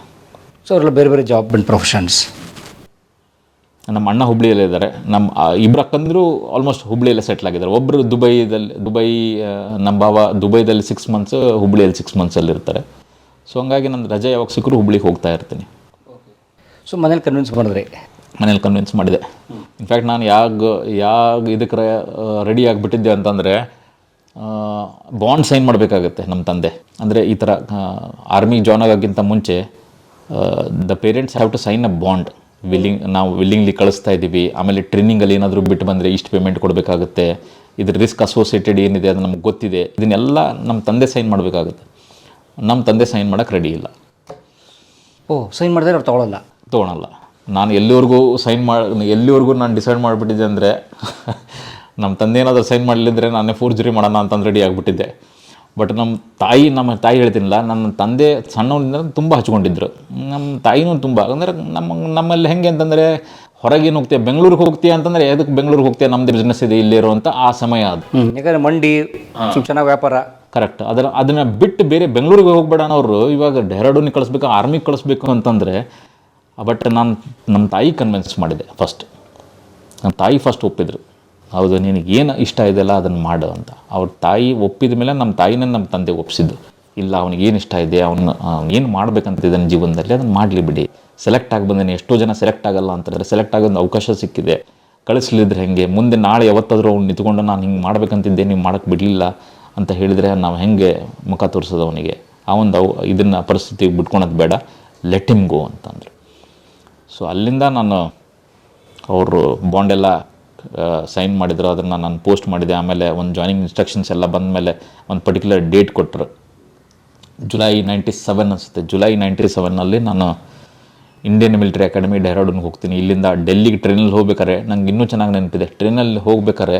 ಸೊ ಅವರೆಲ್ಲ ಬೇರೆ ಬೇರೆ ಜಾಬ್ ಆ್ಯಂಡ್ ಪ್ರೊಫೆಷನ್ಸ್ ನಮ್ಮ ಅಣ್ಣ ಹುಬ್ಳಿಯಲ್ಲೇ ಇದ್ದಾರೆ. ನಮ್ಮ ಇಬ್ಬರು ಅಕ್ಕಂದ್ರು ಆಲ್ಮೋಸ್ಟ್ ಹುಬ್ಳಿಯಲ್ಲೇ ಸೆಟ್ಲ್ ಆಗಿದ್ದಾರೆ. ಒಬ್ಬರು ದುಬೈದಲ್ಲಿ ದುಬೈ ನಮ್ಮ ಭಾವ ದುಬೈದಲ್ಲಿ ಸಿಕ್ಸ್ ಮಂತ್ಸ್ ಹುಬ್ಳಿಯಲ್ಲಿ ಸಿಕ್ಸ್ ಮಂತ್ಸಲ್ಲಿ ಇರ್ತಾರೆ. ಸೊ ಹಂಗಾಗಿ ನನ್ನ ರಜೆ ಯಾವಾಗ ಸಿಕ್ಕರು ಹುಬ್ಳಿಗೆ ಹೋಗ್ತಾ ಇರ್ತೀನಿ. ಸೊ ಮನೇಲಿ ಕನ್ವಿನ್ಸ್ ಮಾಡಿದ್ರಿ? ಮನೇಲಿ ಕನ್ವಿನ್ಸ್ ಮಾಡಿದೆ. ಇನ್ಫ್ಯಾಕ್ಟ್ ನಾನು ಯಾಗ ಯಾಗ ಇದಕ್ಕೆ ರೆಡಿ ಆಗಿಬಿಟ್ಟಿದ್ದೆ ಅಂತಂದರೆ ಬಾಂಡ್ ಸೈನ್ ಮಾಡಬೇಕಾಗತ್ತೆ ನಮ್ಮ ತಂದೆ. ಅಂದರೆ ಈ ಥರ ಆರ್ಮಿಗೆ ಜಾಯ್ನ್ ಆಗೋಕ್ಕಿಂತ ಮುಂಚೆ the parents have to sign a bond willing ನಾವು ವಿಲ್ಲಿಂಗ್ಲಿ ಕಳಿಸ್ತಾ ಇದ್ದೀವಿ. ಆಮೇಲೆ ಟ್ರೈನಿಂಗಲ್ಲಿ ಏನಾದರೂ ಬಿಟ್ಟು ಬಂದರೆ ಇಷ್ಟು ಪೇಮೆಂಟ್ ಕೊಡಬೇಕಾಗುತ್ತೆ. ಇದ್ರ ರಿಸ್ಕ್ ಅಸೋಸಿಯೇಟೆಡ್ ಏನಿದೆ ಅದು ನಮ್ಗೆ ಗೊತ್ತಿದೆ. ಇದನ್ನೆಲ್ಲ ನಮ್ಮ ತಂದೆ ಸೈನ್ ಮಾಡಬೇಕಾಗುತ್ತೆ. ನಮ್ಮ ತಂದೆ ಸೈನ್ ಮಾಡೋಕ್ಕೆ ರೆಡಿ ಇಲ್ಲ. ಓ ಸೈನ್ ಮಾಡಿದ್ರೆ ಅವ್ರು ತೊಗೊಳಲ್ಲ. ತೊಗೊಳಲ್ಲ. ನಾನು ಎಲ್ಲಿವರೆಗೂ ಸೈನ್ ಮಾಡಿ ಎಲ್ಲಿವರೆಗೂ ನಾನು ಡಿಸೈಡ್ ಮಾಡಿಬಿಟ್ಟಿದ್ದೆ ಅಂದರೆ ನಮ್ಮ ತಂದೆ ಏನಾದರೂ ಸೈನ್ ಮಾಡಲಿದ್ರೆ ನಾನೇ ಫೋರ್ಜರಿ ಮಾಡೋಣ ಅಂತಂದು ರೆಡಿ ಆಗಿಬಿಟ್ಟಿದ್ದೆ. ಬಟ್ ನಮ್ಮ ತಾಯಿ ನಮ್ಮ ತಾಯಿ ಹೇಳ್ತೀನಿಲ್ಲ ನನ್ನ ತಂದೆ ಸಣ್ಣವನಿಂದ ತುಂಬ ಹಚ್ಕೊಂಡಿದ್ರು. ನಮ್ಮ ತಾಯಿನೂ ತುಂಬ ಅಂದರೆ ನಮ್ಮ ನಮ್ಮಲ್ಲಿ ಹೆಂಗೆ ಅಂತಂದರೆ ಹೊರಗೇನು ಹೋಗ್ತೀಯ ಬೆಂಗಳೂರಿಗೆ ಹೋಗ್ತೀಯ ಅಂತಂದರೆ ಎದಕ್ಕೆ ಬೆಂಗಳೂರಿಗೆ ಹೋಗ್ತೀಯ ನಮ್ಮದು ಬಿಸ್ನೆಸ್ ಇದೆ ಇಲ್ಲಿರುವಂಥ ಆ ಸಮಯ ಅದು. ಯಾಕಂದರೆ ಮಂಡಿ ಶಿಕ್ಷಣ ಚೆನ್ನಾಗಿ ವ್ಯಾಪಾರ. ಕರೆಕ್ಟ್ ಅದರ ಅದನ್ನು ಬಿಟ್ಟು ಬೇರೆ ಬೆಂಗಳೂರಿಗೆ ಹೋಗ್ಬೇಡ ಅನ್ನೋರು ಇವಾಗ ಡೆಹ್ರಾಡೂನಿಗೆ ಕಳಿಸ್ಬೇಕು ಆರ್ಮಿಗೆ ಕಳಿಸ್ಬೇಕು ಅಂತಂದರೆ ಬಟ್ ನಾನು ನಮ್ಮ ತಾಯಿ ಕನ್ವಿನ್ಸ್ ಮಾಡಿದೆ ಫಸ್ಟ್ ನಮ್ಮ ತಾಯಿ ಫಸ್ಟ್ ಒಪ್ಪಿದ್ರು. ಹೌದು, ನಿನಗೆ ಏನು ಇಷ್ಟ ಇದೆಯಲ್ಲ ಅದನ್ನು ಮಾಡು ಅಂತ. ಅವ್ರ ತಾಯಿ ಒಪ್ಪಿದ ಮೇಲೆ ನಮ್ಮ ತಾಯಿನೇ ನಮ್ಮ ತಂದೆ ಒಪ್ಪಿಸಿದ್ದು ಇಲ್ಲ, ಅವ್ನಿಗೆ ಏನು ಇಷ್ಟ ಇದೆ, ಅವನು ಏನು ಮಾಡ್ಬೇಕಂತಿದ್ದಾನೆ ಜೀವನದಲ್ಲಿ ಅದನ್ನು ಮಾಡಲಿ ಬಿಡಿ. ಸೆಲೆಕ್ಟ್ ಆಗಿ ಬಂದೇನೆ, ಎಷ್ಟೋ ಜನ ಸೆಲೆಕ್ಟ್ ಆಗಲ್ಲ ಅಂತಂದರೆ ಸೆಲೆಕ್ಟ್ ಆಗೋದು ಅವಕಾಶ ಸಿಕ್ಕಿದೆ. ಕಳಿಸ್ಲಿದ್ರೆ ಹೆಂಗೆ? ಮುಂದೆ ನಾಳೆ ಯಾವತ್ತಾದರೂ ಅವ್ನು ನಿಂತ್ಕೊಂಡು ನಾನು ಹಿಂಗೆ ಮಾಡ್ಬೇಕಂತಿದ್ದೆ, ನೀವು ಮಾಡೋಕ್ಕೆ ಬಿಡಲಿಲ್ಲ ಅಂತ ಹೇಳಿದರೆ ನಾವು ಹೆಂಗೆ ಮುಖ ತೋರಿಸೋದು ಅವನಿಗೆ? ಆ ಒಂದು ಅವು, ಇದನ್ನು ಪರಿಸ್ಥಿತಿಗೆ ಬಿಟ್ಕೊಳೋದು ಬೇಡ. ಲೆಟ್ ಹಿಮ್ ಗೋ ಅಂತಂದರು. ಸೊ ಅಲ್ಲಿಂದ ನಾನು ಅವರು ಬಾಂಡೆಲ್ಲ ಸೈನ್ ಮಾಡಿದ್ರು ಅದನ್ನು ನಾನು ಪೋಸ್ಟ್ ಮಾಡಿದೆ, ಆಮೇಲೆ ಒಂದು ಜಾಯ್ನಿಂಗ್ ಇನ್ಸ್ಟ್ರಕ್ಷನ್ಸ್ ಎಲ್ಲ ಬಂದ ಮೇಲೆ ಒಂದು ಪರ್ಟಿಕ್ಯುಲರ್ ಡೇಟ್ ಕೊಟ್ಟರು ಜುಲೈ ನೈಂಟಿ ಸೆವೆನ್ ಅನಿಸುತ್ತೆ. ಜುಲೈ ನೈಂಟಿ ಸೆವೆನ್ನಲ್ಲಿ ನಾನು ಇಂಡಿಯನ್ ಮಿಲಿಟರಿ ಅಕಾಡೆಮಿ ಡೆಹ್ರಾಡೂನ್ಗೆ ಹೋಗ್ತೀನಿ. ಇಲ್ಲಿಂದ ಡೆಲ್ಲಿಗೆ ಟ್ರೈನಲ್ಲಿ ಹೋಗ್ಬೇಕಾರೆ ನಂಗೆ ಇನ್ನೂ ಚೆನ್ನಾಗಿ ನೆನಪಿದೆ. ಟ್ರೈನಲ್ಲಿ ಹೋಗ್ಬೇಕಾರೆ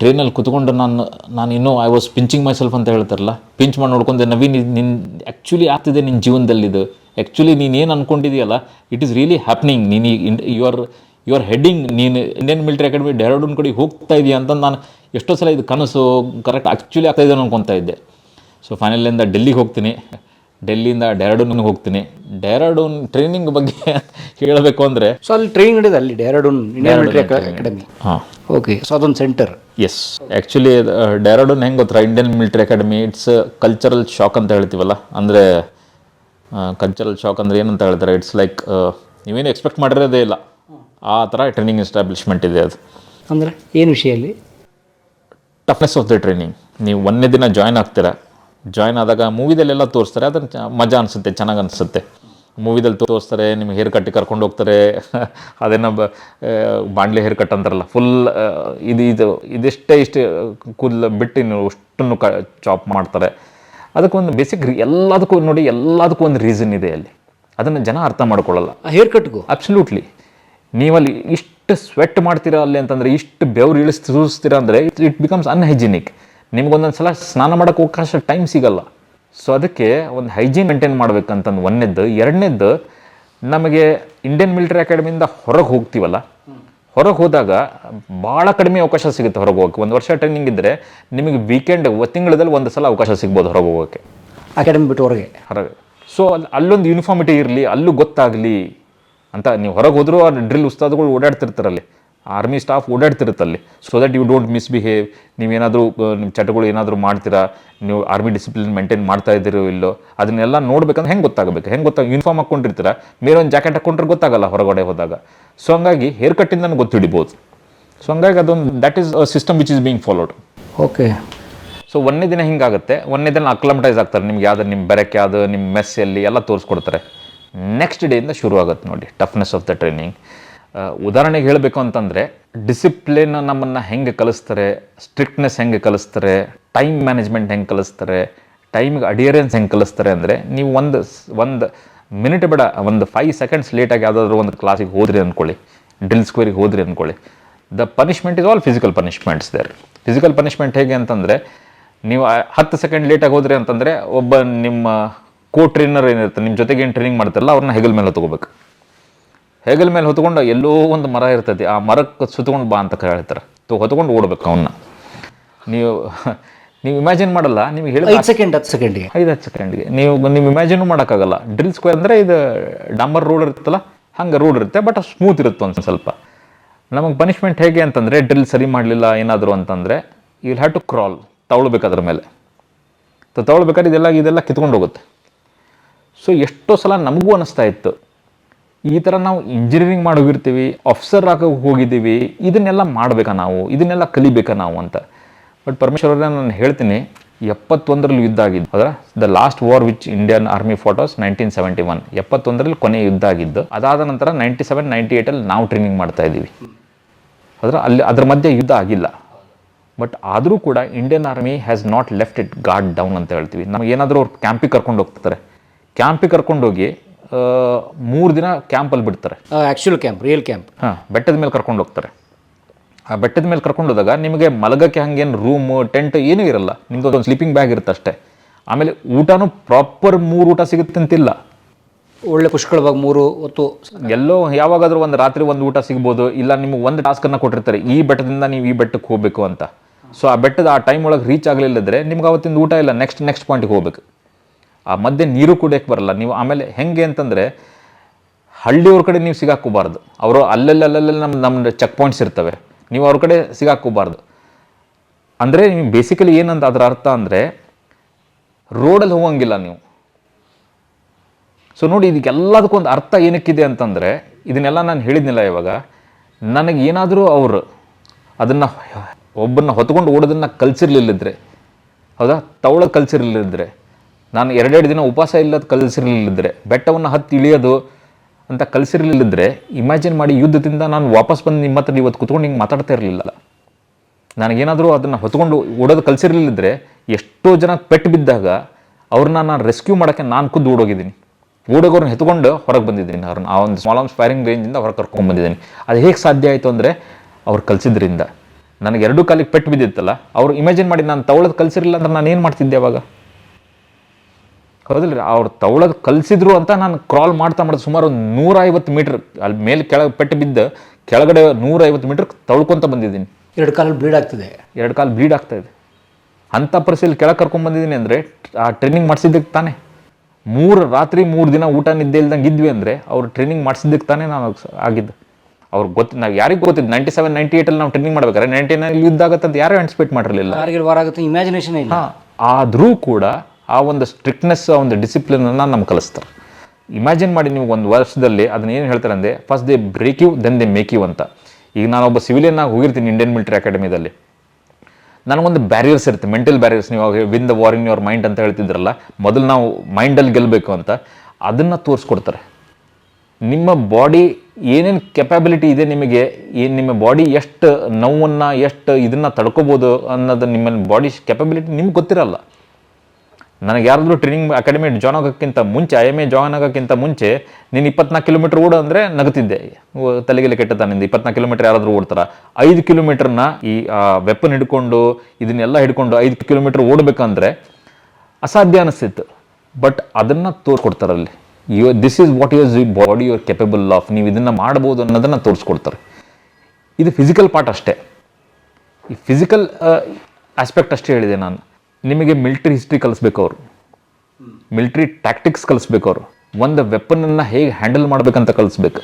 ಟ್ರೈನಲ್ಲಿ ಕುತ್ಕೊಂಡು ನಾನು ನಾನು ಇನ್ನೂ I was pinching myself ಅಂತ ಹೇಳ್ತಾರಲ್ಲ ಪಿಂಚ್ ಮಾಡಿ ನೋಡ್ಕೊಂಡೆ, ನವೀನ್ ನಿನ್ನ ಆ್ಯಕ್ಚುಲಿ ಆಗ್ತಿದೆ ನಿನ್ನ ಜೀವನದಲ್ಲಿ ಇದು ಆ್ಯಕ್ಚುಲಿ ನೀನು ಏನು ಅಂದ್ಕೊಂಡಿದೆಯಲ್ಲ ಇಟ್ ಈಸ್ ರಿಯಲಿ ಹ್ಯಾಪ್ನಿಂಗ್ ನೀನು you are you are heading ನೀನು ಇಂಡಿಯನ್ ಮಿಲಿಟರಿ ಅಕಾಡೆಮಿ ಡೆಹ್ರಾಡೂನ್ ಕಡೆ ಹೋಗ್ತಾ ಇದೆಯಾ ಅಂತ ನಾನು ಎಷ್ಟೋ ಸಲ ಇದು ಕನಸು ಕರೆಕ್ಟ್ ಆ್ಯಕ್ಚುಲಿ ಆಗ್ತಾ ಇದೆ ಅನ್ಕೊತಾ ಇದ್ದೆ. ಸೊ ಫೈನಲಿಂದ ಡೆಲ್ಲಿಗೆ ಹೋಗ್ತೀನಿ. ಡೆಲ್ಲಿಯಿಂದ ಡೆಹ್ರಾಡೂನ್ಗೆ ಹೋಗ್ತೀನಿ. ಡೆಹ್ರಾಡೂನ್ ಟ್ರೈನಿಂಗ್ ಬಗ್ಗೆ ಹೇಳಬೇಕು ಅಂದರೆ ಸೊ ಅಲ್ಲಿ ಟ್ರೈನಿಂಗ್ ನಡೆದ ಅಲ್ಲಿ ಡೆಹ್ರಾಡೂನ್ ಇಂಡಿಯನ್ ಮಿಲಿಟರಿ ಅಕಾಡೆಮಿ ಹಾಂ. ಓಕೆ ಸೊ ಅದೊಂದು ಸೆಂಟರ್ ಎಸ್ ಆ್ಯಕ್ಚುಲಿ ಡೆಹ್ರಾಡೂನ್ ಹೆಂಗೆ ಗೊತ್ತಾ? Indian military academy it's cultural shock ಅಂತ ಹೇಳ್ತೀವಲ್ಲ? ಅಂದರೆ ಕಲ್ಚರಲ್ ಶಾಕ್ ಅಂದರೆ ಏನಂತ ಹೇಳ್ತಾರೆ? ಇಟ್ಸ್ ಲೈಕ್ ನೀವೇನು ಎಕ್ಸ್ಪೆಕ್ಟ್ ಮಾಡಿರೋದೇ ಇಲ್ಲ. ಆ ಥರ ಟ್ರೈನಿಂಗ್ ಎಸ್ಟಾಬ್ಲಿಷ್ಮೆಂಟ್ ಇದೆ ಅದು. ಅಂದರೆ ಏನು ವಿಷಯ ಅಲ್ಲಿ? ಟಫ್ನೆಸ್ ಆಫ್ ದ ಟ್ರೈನಿಂಗ್ ನೀವು ಒಂದನೇ ದಿನ ಜಾಯ್ನ್ ಆಗ್ತೀರಾ? ಜಾಯ್ನ್ ಆದಾಗ ಮೂವಿದಲ್ಲೆಲ್ಲ ತೋರಿಸ್ತಾರೆ ಅದನ್ನು ಚ- ಮಜಾ ಅನಿಸುತ್ತೆ ಚೆನ್ನಾಗಿ ಅನಿಸುತ್ತೆ. ಮೂವಿದಲ್ಲಿ ತೋರಿಸ್ತಾರೆ ನಿಮ್ಗೆ ಹೇರ್ ಕಟ್ಟಿ ಕರ್ಕೊಂಡು ಹೋಗ್ತಾರೆ ಅದೇನೋ ಬ ಆ, ಬಾಂಡ್ಲಿ ಹೇರ್ ಕಟ್ ಅಂತಾರಲ್ಲ ಫುಲ್ ಇದು ಇದು ಇದಿಷ್ಟೇ ಇಷ್ಟು ಕೂದಲು ಬಿಟ್ಟು ನೀವು ಅಷ್ಟನ್ನು ಕ ಚಾಪ್ ಮಾಡ್ತಾರೆ. ಅದಕ್ಕೊಂದು ಬೇಸಿಕ್ ಎಲ್ಲದಕ್ಕೂ ನೋಡಿ ಎಲ್ಲದಕ್ಕೂ ಒಂದು ರೀಸನ್ ಇದೆ ಅಲ್ಲಿ. ಅದನ್ನು ಜನ ಅರ್ಥ ಮಾಡ್ಕೊಳ್ಳಲ್ಲ. ಆ ಹೇರ್ ಕಟ್ಗೂ ಅಬ್ಸಲ್ಯೂಟ್ಲಿ ನೀವಲ್ಲಿ ಇಷ್ಟು ಸ್ವೆಟ್ ಮಾಡ್ತೀರಾ ಅಲ್ಲಿ ಅಂತಂದರೆ ಇಷ್ಟು ಬೆವ್ರು ಇಳಿಸಿ ಸೂಸ್ತೀರ ಅಂದರೆ ಇಟ್ ಬಿಕಮ್ಸ್ ಅನ್ಹೈಜಿನಿಕ್ ನಿಮ್ಗೊಂದೊಂದು ಸಲ ಸ್ನಾನ ಮಾಡೋಕ್ಕೆ ಅವಕಾಶ ಟೈಮ್ ಸಿಗಲ್ಲ. ಸೊ ಅದಕ್ಕೆ ಒಂದು ಹೈಜೀನ್ ಮೇಂಟೈನ್ ಮಾಡ್ಬೇಕಂತಂದು ಒಂದನೇದ್ದು. ಎರಡನೇದ್ದು ನಮಗೆ ಇಂಡಿಯನ್ ಮಿಲಿಟರಿ ಅಕಾಡೆಮಿಯಿಂದ ಹೊರಗೆ ಹೋಗ್ತೀವಲ್ಲ ಹೊರಗೆ ಹೋದಾಗ ಭಾಳ ಕಡಿಮೆ ಅವಕಾಶ ಸಿಗುತ್ತೆ ಹೊರಗೆ ಹೋಗೋಕೆ ಒಂದು ವರ್ಷ ಟ್ರೈನಿಂಗ್ ಇದ್ದರೆ ನಿಮಗೆ ವೀಕೆಂಡ್ ತಿಂಗಳಲ್ಲಿ ಒಂದು ಸಲ ಅವಕಾಶ ಸಿಗ್ಬೋದು ಹೊರಗೆ ಹೋಗೋಕ್ಕೆ ಅಕಾಡೆಮಿ ಬಿಟ್ಟು ಹೊರಗೆ. ಹೊರಗೆ. ಸೊ ಅಲ್ಲಿ ಅಲ್ಲೊಂದು ಯೂನಿಫಾರ್ಮಿಟಿ ಇರಲಿ ಅಲ್ಲೂ ಗೊತ್ತಾಗಲಿ ಅಂತ ನೀವು ಹೊರಗೆ ಹೋದರೂ ಆ ಡ್ರಿಲ್ ಉಸ್ತಾದ್ಗಳು ಓಡಾಡ್ತಿರ್ತಾರಲ್ಲಿ. Army staff ಓಡಾಡ್ತಿರುತ್ತಲ್ಲಿ. So that you don't misbehave ನೀವೇನಾದರೂ ನಿಮ್ಮ ಚಟಗಳು ಏನಾದರೂ ಮಾಡ್ತೀರಾ? ನೀವು ಆರ್ಮಿ ಡಿಸಿಪ್ಲಿನ್ ಮೇಂಟೈನ್ ಮಾಡ್ತಾ ಇದ್ದೀರೋ ಇಲ್ಲೋ? ಅದನ್ನೆಲ್ಲ ನೋಡ್ಬೇಕಂದ್ರೆ ಹೆಂಗೆ ಗೊತ್ತಾಗಬೇಕು? ಹೆಂಗೆ ಗೊತ್ತಾಗ ಯೂನಿಫಾರ್ಮ್ ಹಾಕ್ಕೊಂಡಿರ್ತೀರಾ? ಮೇಲೆ ಒಂದು ಜಾಕೆಟ್ ಹಾಕ್ಕೊಂಡ್ರೆ ಗೊತ್ತಾಗಲ್ಲ ಹೊರಗಡೆ ಹೋದಾಗ. ಸೊ ಹಂಗಾಗಿ ಹೇರ್ ಕಟ್ಟಿಂದ ಗೊತ್ತಿಡಿಬೋದು. ಸೊ ಹಂಗಾಗಿ ಅದೊಂದು that is a system which is being followed okay so ಒಂದನೇ ದಿನ ಹಿಂಗಾಗುತ್ತೆ. ಒಂದನೇ ದಿನ ಅಕ್ಲಮಟೈಸ್ ಆಗ್ತಾರೆ. ನಿಮ್ಗೆ ಯಾವ್ದು ನಿಮ್ಮ ಬೆರಕೆ ಯಾವುದು ನಿಮ್ಮ ಮೆಸ್ ಎಲ್ಲಿ ಎಲ್ಲ ತೋರಿಸ್ಕೊಡ್ತಾರೆ. ನೆಕ್ಸ್ಟ್ ಡೇಯಿಂದ ಶುರು ಆಗುತ್ತೆ ನೋಡಿ ಟಫ್ನೆಸ್ ಆಫ್ ದ ಟ್ರೈನಿಂಗ್ ಉದಾಹರಣೆಗೆ ಹೇಳಬೇಕು ಅಂತಂದರೆ ಡಿಸಿಪ್ಲಿನ್ ನಮ್ಮನ್ನು ಹೆಂಗೆ ಕಲಿಸ್ತಾರೆ ಸ್ಟ್ರಿಕ್ಟ್ನೆಸ್ ಹೆಂಗೆ ಕಲಿಸ್ತಾರೆ ಟೈಮ್ ಮ್ಯಾನೇಜ್ಮೆಂಟ್ ಹೆಂಗೆ ಕಲಿಸ್ತಾರೆ ಟೈಮ್ಗೆ ಅಡಿಯರೆನ್ಸ್ ಹೆಂಗೆ ಕಲಿಸ್ತಾರೆ ಅಂದರೆ, ನೀವು ಒಂದು ಒಂದು ಮಿನಿಟ್ ಬೇಡ, ಒಂದು ಫೈವ್ ಸೆಕೆಂಡ್ಸ್ ಲೇಟಾಗಿ ಯಾವುದಾದ್ರೂ ಒಂದು ಕ್ಲಾಸಿಗೆ ಹೋದ್ರಿ ಅಂದ್ಕೊಳ್ಳಿ ಡ್ರಿಲ್ ಸ್ಕ್ವೇರಿಗೆ ಹೋದ್ರಿ ಅಂದ್ಕೊಳ್ಳಿ the punishment is all physical punishments there physical punishment ಹೇಗೆ ಅಂತಂದರೆ, ನೀವು ಹತ್ತು ಸೆಕೆಂಡ್ ಲೇಟಾಗಿ ಹೋದ್ರಿ ಅಂತಂದರೆ, ಒಬ್ಬ ನಿಮ್ಮ ಕೋ ಟ್ರೈನರ್ ಏನಿರುತ್ತೆ ನಿಮ್ಮ ಜೊತೆಗೆ ಏನು ಟ್ರೈನಿಂಗ್ ಮಾಡ್ತಾರಲ್ಲ ಅವ್ರನ್ನ ಹೆಗಲ್ ಮೇಲೆ ಹೊತ್ಕೋಬೇಕು. ಹೆಗಲ್ ಮೇಲೆ ಹೊತ್ಕೊಂಡು ಎಲ್ಲೋ ಒಂದು ಮರ ಇರ್ತೈತಿ ಆ ಮರಕ್ಕೆ ಸುತ್ಕೊಂಡು ಬಾ ಅಂತ ಹೇಳ್ತಾರೆ. ತೊ ಹೊತ್ಕೊಂಡು ಓಡ್ಬೇಕು ಅವನ್ನ ನೀವು ನೀವು ಇಮ್ಯಾಜಿನ್ ಮಾಡಲ್ಲ ನಿಮಗೆ ಹೇಳಿ ಐದು ಸೆಕೆಂಡ್ ಹತ್ತು ಸೆಕೆಂಡಿಗೆ ಐದು ಹತ್ತು ಸೆಕೆಂಡ್ಗೆ ನೀವು ನಿಮ್ಮ ಇಮ್ಯಾಜಿನೂ ಮಾಡೋಕ್ಕಾಗಲ್ಲ. ಡ್ರಿಲ್ ಸ್ಕ್ವೇರ್ ಅಂದರೆ ಇದು ಡಾಂಬರ್ ರೋಡ್ ಇರುತ್ತಲ್ಲ ಹಂಗೆ ರೋಡ್ ಇರುತ್ತೆ ಬಟ್ ಸ್ಮೂತ್ ಇರುತ್ತೆ ಒಂದು ಸ್ವಲ್ಪ. ನಮಗೆ ಪನಿಷ್ಮೆಂಟ್ ಹೇಗೆ ಅಂತಂದರೆ ಡ್ರಿಲ್ ಸರಿ ಮಾಡಲಿಲ್ಲ ಏನಾದರೂ ಅಂತಂದರೆ ಯು ಹ್ಯಾವ್ ಟು ಕ್ರಾಲ್ ತಗೊಳ್ಬೇಕು ಅದ್ರ ಮೇಲೆ. ತಗೊಳ್ಬೇಕಾದ್ರೆ ಇದೆಲ್ಲ ಇದೆಲ್ಲ ಕಿತ್ಕೊಂಡು ಹೋಗುತ್ತೆ. ಸೊ ಎಷ್ಟೋ ಸಲ ನಮಗೂ ಅನ್ನಿಸ್ತಾ ಇತ್ತು. ಈ ಥರ ನಾವು ಇಂಜಿನಿಯರಿಂಗ್ ಮಾಡೋಗಿರ್ತೀವಿ ಆಫೀಸರ್ ಆಗ ಹೋಗಿದ್ದೀವಿ, ಇದನ್ನೆಲ್ಲ ಮಾಡಬೇಕಾ ನಾವು? ಇದನ್ನೆಲ್ಲ ಕಲಿಬೇಕಾ ನಾವು ಅಂತ. ಬಟ್ ಪರಮೇಶ್ವರ ನಾನು ಹೇಳ್ತೀನಿ, ಎಪ್ಪತ್ತೊಂದರಲ್ಲಿ ಯುದ್ಧ ಆಗಿದ್ದು, ಅದರ the last war which Indian army photos nineteen seventy one ಎಪ್ಪತ್ತೊಂದರಲ್ಲಿ ಕೊನೆ ಯುದ್ಧ ಆಗಿದ್ದು, ಅದಾದ ನಂತರ ನೈಂಟಿ ಸೆವೆನ್ ನೈಂಟಿ ಏಯ್ಟಲ್ಲಿ ನಾವು ಟ್ರೈನಿಂಗ್ ಮಾಡ್ತಾ ಇದ್ದೀವಿ. ಅದರ ಅಲ್ಲಿ ಅದ್ರ ಮಧ್ಯೆ ಯುದ್ಧ ಆಗಿಲ್ಲ. ಬಟ್ ಆದರೂ ಕೂಡ Indian army has not left it guard down ಅಂತ ಹೇಳ್ತೀವಿ. ನಮಗೆ ಏನಾದರೂ ಅವ್ರು ಕ್ಯಾಂಪಿಗೆ ಕರ್ಕೊಂಡು ಹೋಗ್ತಾರೆ ಕ್ಯಾಂಪಿಗೆ ಕರ್ಕೊಂಡೋಗಿ ಮೂರು ದಿನ ಕ್ಯಾಂಪಲ್ಲಿ ಬಿಡ್ತಾರೆ. ಆ್ಯಕ್ಚುಲ್ ಕ್ಯಾಂಪ್ ರಿಯಲ್ ಕ್ಯಾಂಪ್ ಹಾಂ ಬೆಟ್ಟದ ಮೇಲೆ ಕರ್ಕೊಂಡು ಹೋಗ್ತಾರೆ. ಆ ಬೆಟ್ಟದ ಮೇಲೆ ಕರ್ಕೊಂಡು ಹೋದಾಗ ನಿಮಗೆ ಮಲಗಕ್ಕೆ ಹಂಗೇನು ರೂಮ್ ಟೆಂಟ್ ಏನೂ ಇರಲ್ಲ. ನಿಮ್ದು ಒಂದು ಸ್ಲೀಪಿಂಗ್ ಬ್ಯಾಗ್ ಇರುತ್ತೆ ಅಷ್ಟೇ. ಆಮೇಲೆ ಊಟನೂ ಪ್ರಾಪರ್ ಮೂರು ಊಟ ಸಿಗುತ್ತೆ ಅಂತಿಲ್ಲ. ಒಳ್ಳೆ ಪುಷ್ಕಳವಾಗಿ ಮೂರು ಹೊತ್ತು ಎಲ್ಲೋ ಯಾವಾಗಾದರೂ ಒಂದು ರಾತ್ರಿ ಒಂದು ಊಟ ಸಿಗ್ಬೋದು ಇಲ್ಲ ನಿಮಗೆ ಒಂದು ಟಾಸ್ಕನ್ನು ಕೊಟ್ಟಿರ್ತಾರೆ ಈ ಬೆಟ್ಟದಿಂದ ನೀವು ಈ ಬೆಟ್ಟಕ್ಕೆ ಹೋಗಬೇಕು ಅಂತ. ಸೊ ಆ ಬೆಟ್ಟದ ಆ ಟೈಮ್ ಒಳಗೆ ರೀಚ್ ಆಗಲಿಲ್ಲದ್ರೆ ನಿಮ್ಗೆ ಅವತ್ತಿಂದ ಊಟ ಇಲ್ಲ ನೆಕ್ಸ್ಟ್ ನೆಕ್ಸ್ಟ್ ಪಾಯಿಂಟಿಗೆ ಹೋಗ್ಬೇಕು. ಆ ಮಧ್ಯೆ ನೀರು ಕುಡಿಯೋಕ್ಕೆ ಬರಲ್ಲ. ನೀವು ಆಮೇಲೆ ಹೆಂಗೆ ಅಂತಂದರೆ ಹಳ್ಳಿಯವ್ರ ಕಡೆ ನೀವು ಸಿಗಾಕೋಬಾರ್ದು ಅವರು ಅಲ್ಲಲ್ಲಿ ಅಲ್ಲಲ್ಲಿ ನಮ್ಮ ನಮ್ಮ ಚೆಕ್ ಪಾಯಿಂಟ್ಸ್ ಇರ್ತವೆ. ನೀವು ಅವ್ರ ಕಡೆ ಸಿಗಾಕೋಬಾರ್ದು ಅಂದರೆ ನೀವು ಬೇಸಿಕಲಿ ಏನಂತ ಅದರ ಅರ್ಥ ಅಂದರೆ ರೋಡಲ್ಲಿ ಹೋಗಂಗಿಲ್ಲ ನೀವು. ಸೊ ನೋಡಿ ಇದಕ್ಕೆಲ್ಲದಕ್ಕೂ ಒಂದು ಅರ್ಥ ಏನಕ್ಕಿದೆ ಅಂತಂದರೆ ಇದನ್ನೆಲ್ಲ ನಾನು ಹೇಳಿದ್ನಿಲ್ಲ ಇವಾಗ, ನನಗೆ ಏನಾದರೂ ಅವರು ಅದನ್ನು ಒಬ್ಬನ್ನ ಹೊತ್ಕೊಂಡು ಓಡೋದನ್ನು ಕಲ್ಸಿರ್ಲಿಲ್ಲಿದ್ರೆ ಹೌದಾ? ತವಳ ಕಲ್ಸಿರ್ಲಿಲ್ಲಿದ್ರೆ ನಾನು ಎರಡೆರಡು ದಿನ ಉಪವಾಸ ಇಲ್ಲದ ಕಲಿಸಿರಲಿಲ್ಲದ್ರೆ ಬೆಟ್ಟವನ್ನು ಹತ್ತಿ ಇಳಿಯೋದು ಅಂತ ಕಲಿಸಿರಲಿಲ್ಲದ್ರೆ ಇಮ್ಯಾಜಿನ್ ಮಾಡಿ ಯುದ್ಧದಿಂದ ನಾನು ವಾಪಸ್ ಬಂದು ನಿಮ್ಮ ಹತ್ರ ಇವತ್ತು ಕುತ್ಕೊಂಡು ಹಿಂಗೆ ಮಾತಾಡ್ತಾ ಇರಲಿಲ್ಲ. ನನಗೇನಾದರೂ ಅದನ್ನು ಹೊತ್ಕೊಂಡು ಓಡೋದು ಕಲಿಸಿರಲಿಲ್ಲದ್ರೆ ಎಷ್ಟೋ ಜನ ಪೆಟ್ಟು ಬಿದ್ದಾಗ ಅವ್ರನ್ನ ನಾನು ರೆಸ್ಕ್ಯೂ ಮಾಡೋಕ್ಕೆ ನಾನು ಖುದ್ದು ಓಡೋಗಿದ್ದೀನಿ. ಓಡೋಗೋರನ್ನ ಹೆತ್ಕೊಂಡು ಹೊರಗೆ ಬಂದಿದ್ದೀನಿ ಅವ್ರನ್ನ ಆ ಒಂದು ಸ್ಮಾಲ್ ಆರ್ಮ್ಸ್ ಫೈರಿಂಗ್ ರೇಂಜಿಂದ ಹೊರಗೆ ಕರ್ಕೊಂಡು ಬಂದಿದ್ದೀನಿ. ಅದು ಹೇಗೆ ಸಾಧ್ಯ ಆಯಿತು ಅಂದರೆ, ಅವ್ರು ಕಲಿಸಿದ್ರಿಂದ. ನನಗೆ ಎರಡೂ ಕಾಲಿಗೆ ಪೆಟ್ಟು ಬಿದ್ದಿತ್ತಲ್ಲ, ಅವ್ರು ಇಮ್ಯಾಜಿನ್ ಮಾಡಿ ನಾನು ತಗೊಳ್ಳೋದು ಕಲಿಸಿರಲಿಲ್ಲ ಅಂದ್ರೆ ನಾನು ಏನು ಮಾಡ್ತಿದ್ದೆ ಅವಾಗ? ಹೌದಿಲ್ಲ ರೀ. ಅವ್ರು ತವಳಗೆ ಕಲಿಸಿದ್ರು ಅಂತ ನಾನು ಕ್ರಾಲ್ ಮಾಡ್ತಾ ಮಾಡಿದೆ ಸುಮಾರು ಒಂದು ನೂರೈವತ್ತು ಮೀಟ್ರ್ ಅಲ್ಲಿ ಮೇಲೆ ಕೆಳಗೆ ಪೆಟ್ಟು ಬಿದ್ದು ಕೆಳಗಡೆ ನೂರೈವತ್ತು ಮೀಟ್ರ್ ತಳ್ಕೊತ ಬಂದಿದ್ದೀನಿ. ಎರಡು ಕಾಲು ಬ್ಲೀಡ್ ಆಗ್ತಿದೆ. ಎರಡು ಕಾಲು ಬ್ಲೀಡ್ ಆಗ್ತಾ ಇದೆ. ಅಂಥ ಪರಿಸ್ಥಿತಿ ಕೆಳಗೆ ಕರ್ಕೊಂಡು ಬಂದಿದ್ದೀನಿ ಅಂದರೆ ಆ ಟ್ರೈನಿಂಗ್ ಮಾಡಿಸಿದ್ದಕ್ಕೆ ತಾನೇ. ಮೂರು ರಾತ್ರಿ ಮೂರು ದಿನ ಊಟ ನಿದ್ದೆ ಇಲ್ದಂಗೆ ಇದ್ವಿ ಅಂದರೆ ಅವ್ರು ಟ್ರೈನಿಂಗ್ ಮಾಡಿಸಿದ್ದಕ್ಕೆ ತಾನೇ ನಾನು ಆಗಿದ್ದು. ಅವ್ರಿಗೆ ಗೊತ್ತು ನಾವು ಯಾರಿಗೆ ಗೊತ್ತಿದ್ದು ನೈಂಟಿ ಸೆವೆನ್ ನೈಂಟಿ ಏಟಲ್ಲಿ ನಾವು ಟ್ರೈನಿಂಗ್ ಮಾಡ್ಬೇಕಾದ್ರೆ ನೈಂಟಿ ನೈನ್ ಯುದ್ಧ ಆಗುತ್ತೆ ಅಂತ ಯಾರೂ ಆಂಟಿಸಿಪೇಟ್ ಮಾಡಿರಲಿಲ್ಲ. ಯಾರಿಗೆ ವಾರ ಆಗುತ್ತೆ? ಇಮ್ಯಾಜಿನೇಷನ್ ಇಲ್ಲ. ಆದರೂ ಕೂಡ ಆ ಒಂದು ಸ್ಟ್ರಿಕ್ಟ್ನೆಸ್ ಆ ಒಂದು ಡಿಸಿಪ್ಲಿನನ್ನು ನಮ್ಗೆ ಕಲಿಸ್ತಾರೆ. ಇಮ್ಯಾಜಿನ್ ಮಾಡಿ ನೀವು ಒಂದು ವರ್ಷದಲ್ಲಿ ಅದನ್ನ ಏನು ಹೇಳ್ತಾರೆ ಅಂದರೆ first they break you then they make you ಅಂತ. ಈಗ ನಾನೊಬ್ಬ ಸಿವಿಲಿಯನ್ ಆಗಿ ಹೋಗಿರ್ತೀನಿ ಇಂಡಿಯನ್ ಮಿಲಿಟರಿ ಅಕಾಡೆಮಿದಲ್ಲಿ ನನಗೊಂದು ಬ್ಯಾರಿಯರ್ಸ್ ಇರುತ್ತೆ ಮೆಂಟಲ್ ಬ್ಯಾರಿಯರ್ಸ್ ನೀವು win the war in your mind ಅಂತ ಹೇಳ್ತಿದ್ರಲ್ಲ, ಮೊದಲು ನಾವು ಮೈಂಡಲ್ಲಿ ಗೆಲ್ಲಬೇಕು ಅಂತ. ಅದನ್ನು ತೋರಿಸ್ಕೊಡ್ತಾರೆ. ನಿಮ್ಮ ಬಾಡಿ ಏನೇನು ಕೆಪಾಬಿಲಿಟಿ ಇದೆ ನಿಮಗೆ, ಏನು ನಿಮ್ಮ ಬಾಡಿ ಎಷ್ಟು ನೋವನ್ನು, ಎಷ್ಟು ಇದನ್ನು ತಡ್ಕೋಬೋದು ಅನ್ನೋದು ನಿಮ್ಮ ಬಾಡಿ ಕೆಪಾಬಿಲಿಟಿ ನಿಮ್ಗೆ ಗೊತ್ತಿರಲ್ಲ. ನನಗೆ ಯಾರಾದರೂ ಟ್ರೈನಿಂಗ್ ಅಕಾಡೆಮಿ ಜಾಯ್ನ್ ಆಗೋಕ್ಕಿಂತ ಮುಂಚೆ ಐ ಎಂ ಎ ಜಾಯ್ನ್ ಆಗೋಕ್ಕಿಂತ ಮುಂಚೆ ನೀನು ಇಪ್ಪತ್ನಾಲ್ಕು ಕಿಲೋಮೀಟರ್ ಓಡು ಅಂದರೆ ನಗುತ್ತಿದ್ದೆ. ಓ, ತಲೆಗೆಲೆ ಕೆಟ್ಟದ ನಿಂದು ಇಪ್ಪತ್ನಾಲ್ಕು ಕಿಲೋಮೀಟರ್ ಯಾರಾದರೂ ಓಡ್ತಾರ? ಐದು ಕಿಲೋಮೀಟರ್ನ ಈ ವೆಪನ್ ಹಿಡ್ಕೊಂಡು ಇದನ್ನೆಲ್ಲ ಹಿಡ್ಕೊಂಡು ಐದು ಕಿಲೋಮೀಟರ್ ಓಡಬೇಕಂದ್ರೆ ಅಸಾಧ್ಯ ಅನಿಸ್ತಿತ್ತು. ಬಟ್ ಅದನ್ನು ತೋರ್ಕೊಡ್ತಾರಲ್ಲಿ you this is what your body your capable of ನೀವು ಇದನ್ನು ಮಾಡ್ಬೋದು ಅನ್ನೋದನ್ನು ತೋರಿಸ್ಕೊಡ್ತಾರೆ. ಇದು ಫಿಸಿಕಲ್ ಪಾರ್ಟ್ ಅಷ್ಟೇ. ಈ ಫಿಸಿಕಲ್ ಆಸ್ಪೆಕ್ಟ್ ಅಷ್ಟೇ ಹೇಳಿದೆ ನಾನು. ನಿಮಗೆ ಮಿಲ್ಟ್ರಿ ಹಿಸ್ಟ್ರಿ ಕಲಿಸ್ಬೇಕು ಅವರು. ಮಿಲ್ಟ್ರಿ ಟ್ಯಾಕ್ಟಿಕ್ಸ್ ಕಲಿಸ್ಬೇಕು ಅವರು. ಒಂದು ವೆಪನನ್ನು ಹೇಗೆ ಹ್ಯಾಂಡಲ್ ಮಾಡಬೇಕಂತ ಕಲಿಸ್ಬೇಕು.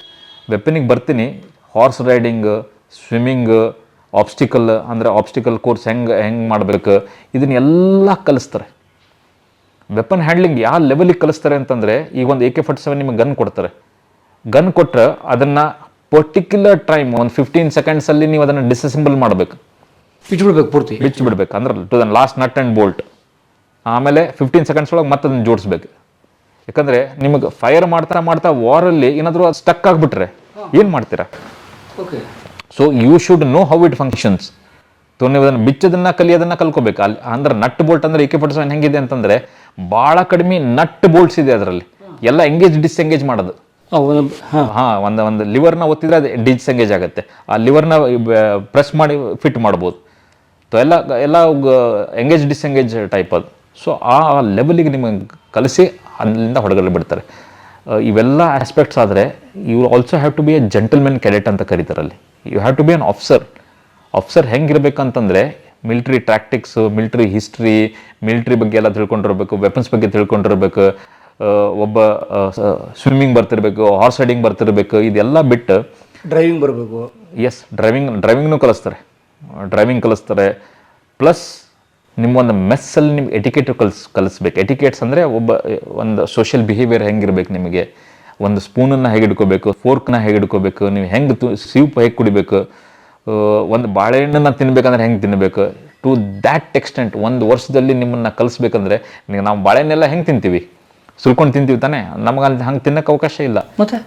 ವೆಪನಿಗೆ ಬರ್ತೀನಿ ಹಾರ್ಸ್ ರೈಡಿಂಗ್ ಸ್ವಿಮ್ಮಿಂಗ್ ಆಬ್ಸ್ಟಿಕಲ್ ಅಂದರೆ ಆಬ್ಸ್ಟಿಕಲ್ ಕೋರ್ಸ್ ಹೆಂಗೆ ಹೆಂಗೆ ಮಾಡಬೇಕು ಇದನ್ನೆಲ್ಲ ಕಲಿಸ್ತಾರೆ. ವೆಪನ್ ಹ್ಯಾಂಡ್ಲಿಂಗ್ ಯಾವ ಲೆವೆಲಿಗೆ ಕಲಿಸ್ತಾರೆ ಅಂತಂದರೆ, ಈಗ ಒಂದು ಎ ಕೆ ಫಾರ್ಟಿ ಸೆವೆನ್ ನಿಮಗೆ ಗನ್ ಕೊಡ್ತಾರೆ. ಗನ್ ಕೊಟ್ಟರೆ ಅದನ್ನು ಪರ್ಟಿಕ್ಯುಲರ್ ಟೈಮ್ ಒಂದು ಫಿಫ್ಟೀನ್ ಸೆಕೆಂಡ್ಸಲ್ಲಿ ನೀವು ಅದನ್ನು ಡಿಸೆಸೆಂಬಲ್ ಮಾಡಬೇಕು. ಬಿಟ್ಬಿಡ್ಬೇಕು ಪೂರ್ತಿ. ಬಿಚ್ಚಿ ಬಿಡ್ಬೇಕು ಅಂದ್ರೆ to the last nut and bolt ಆಮೇಲೆ ಫಿಫ್ಟೀನ್ ಸೆಕೆಂಡ್ಸ್ ಒಳಗೆ ಮತ್ತೆ ಅದನ್ನು ಜೋಡಿಸ್ಬೇಕು. ಯಾಕಂದ್ರೆ ನಿಮಗೆ ಫೈರ್ ಮಾಡ್ತಾ ಮಾಡ್ತಾ ವಾರಲ್ಲಿ ಏನಾದರೂ ಅದು ಸ್ಟಕ್ ಆಗಿಬಿಟ್ರೆ ಏನು ಮಾಡ್ತೀರಾ? Okay so you should know how it functions so ನೀವು ಅದನ್ನು ಬಿಚ್ಚೋದನ್ನ ಕಲಿಯೋದನ್ನ ಕಲ್ಕೋಬೇಕು ಅಲ್ಲಿ ಅಂದ್ರೆ ನಟ್ ಬೋಲ್ಟ್ ಅಂದ್ರೆ ಎ ಕೆ ಫಾರ್ಟಿ ಸೆವೆನ್ ಹೆಂಗಿದೆ ಅಂತಂದ್ರೆ ಭಾಳ ಕಡಿಮೆ ನಟ್ ಬೋಲ್ಟ್ಸ್ ಇದೆ ಅದರಲ್ಲಿ. ಎಲ್ಲ ಎಂಗೇಜ್ ಡಿಸ್ಎಂಗೇಜ್ ಮಾಡೋದು. ಹಾಂ ಹಾ. ಒಂದು ಒಂದು ಲಿವರ್ನ ಒತ್ತಿದ್ರೆ ಅದು ಡಿಸ್ಎಂಗೇಜ್ ಆಗುತ್ತೆ. ಆ ಲಿವರ್ನ ಪ್ರೆಸ್ ಮಾಡಿ ಫಿಟ್ ಮಾಡ್ಬೋದು. ಎಲ್ಲ ಎಲ್ಲ ಎಂಗೇಜ್ ಡಿಸ್ಎಂಗೇಜ್ ಟೈಪ್ ಅದು. ಸೊ ಆ ಲೆವೆಲಿಗೆ ನಿಮಗೆ ಕಲಿಸಿ ಅಲ್ಲಿಂದ ಹೊರಗಡೆ ಬಿಡ್ತಾರೆ. ಇವೆಲ್ಲ ಆಸ್ಪೆಕ್ಟ್ಸ್ ಆದರೆ you also have to be a gentlemen cadet ಅಂತ ಕರೀತಾರಲ್ಲಿ you have to be an officer officer ಹೆಂಗಿರ್ಬೇಕಂತಂದರೆ military tactics military history military ಬಗ್ಗೆ ಎಲ್ಲ ತಿಳ್ಕೊಂಡಿರ್ಬೇಕು ವೆಪನ್ಸ್ ಬಗ್ಗೆ ತಿಳ್ಕೊಂಡಿರ್ಬೇಕು ಒಬ್ಬ ಸ್ವಿಮ್ಮಿಂಗ್ ಬರ್ತಿರ್ಬೇಕು ಹಾರ್ಸ್ ರೈಡಿಂಗ್ ಬರ್ತಿರ್ಬೇಕು ಇದೆಲ್ಲ ಬಿಟ್ಟು ಡ್ರೈವಿಂಗ್ ಬರಬೇಕು. ಎಸ್ ಡ್ರೈವಿಂಗ್ ಡ್ರೈವಿಂಗ್ನೂ ಕಲಿಸ್ತಾರೆ. ಡ್ರೈವಿಂಗ್ ಕಲಿಸ್ತಾರೆ. ಪ್ಲಸ್ ನಿಮ್ಮೊಂದು ಮೆಸ್ಸಲ್ಲಿ ನಿಮ್ಗೆ ಎಟಿಕೇಟ್ ಕಲಿಸ್ ಕಲಿಸ್ಬೇಕು. ಎಟಿಕೇಟ್ಸ್ ಅಂದರೆ ಒಬ್ಬ ಒಂದು ಸೋಷಿಯಲ್ ಬಿಹೇವಿಯರ್ ಹೆಂಗಿರ್ಬೇಕು ನಿಮಗೆ. ಒಂದು ಸ್ಪೂನನ್ನು ಹೇಗೆ ಹಿಡ್ಕೋಬೇಕು ಫೋರ್ಕ್ನ ಹೇಗೆ ಹಿಡ್ಕೋಬೇಕು ನೀವು ಹೆಂಗೆ ತು ಸೀಪ್ ಹೇಗೆ ಕುಡಿಬೇಕು ಒಂದು ಬಾಳೆಹಣ್ಣನ್ನು ತಿನ್ಬೇಕಂದ್ರೆ ಹೆಂಗೆ ತಿನ್ನಬೇಕು ಟು ದ್ಯಾಟ್ ಎಕ್ಸ್ಟೆಂಟ್ ಒಂದು ವರ್ಷದಲ್ಲಿ ನಿಮ್ಮನ್ನು ಕಲಿಸ್ಬೇಕಂದ್ರೆ ನೀವು ನಾವು ಬಾಳೆಹಣ್ಣೆಲ್ಲ ಹೆಂಗೆ ತಿಂತೀವಿ? ಸುಲ್ಕೊಂಡು ತಿಂತೀವಿ ತಾನೇ? ನಮಗೆ ಅಲ್ಲಿ ಹಂಗೆ ತಿನ್ನೋಕೆ ಅವಕಾಶ ಇಲ್ಲ. ಮತ್ತೆ?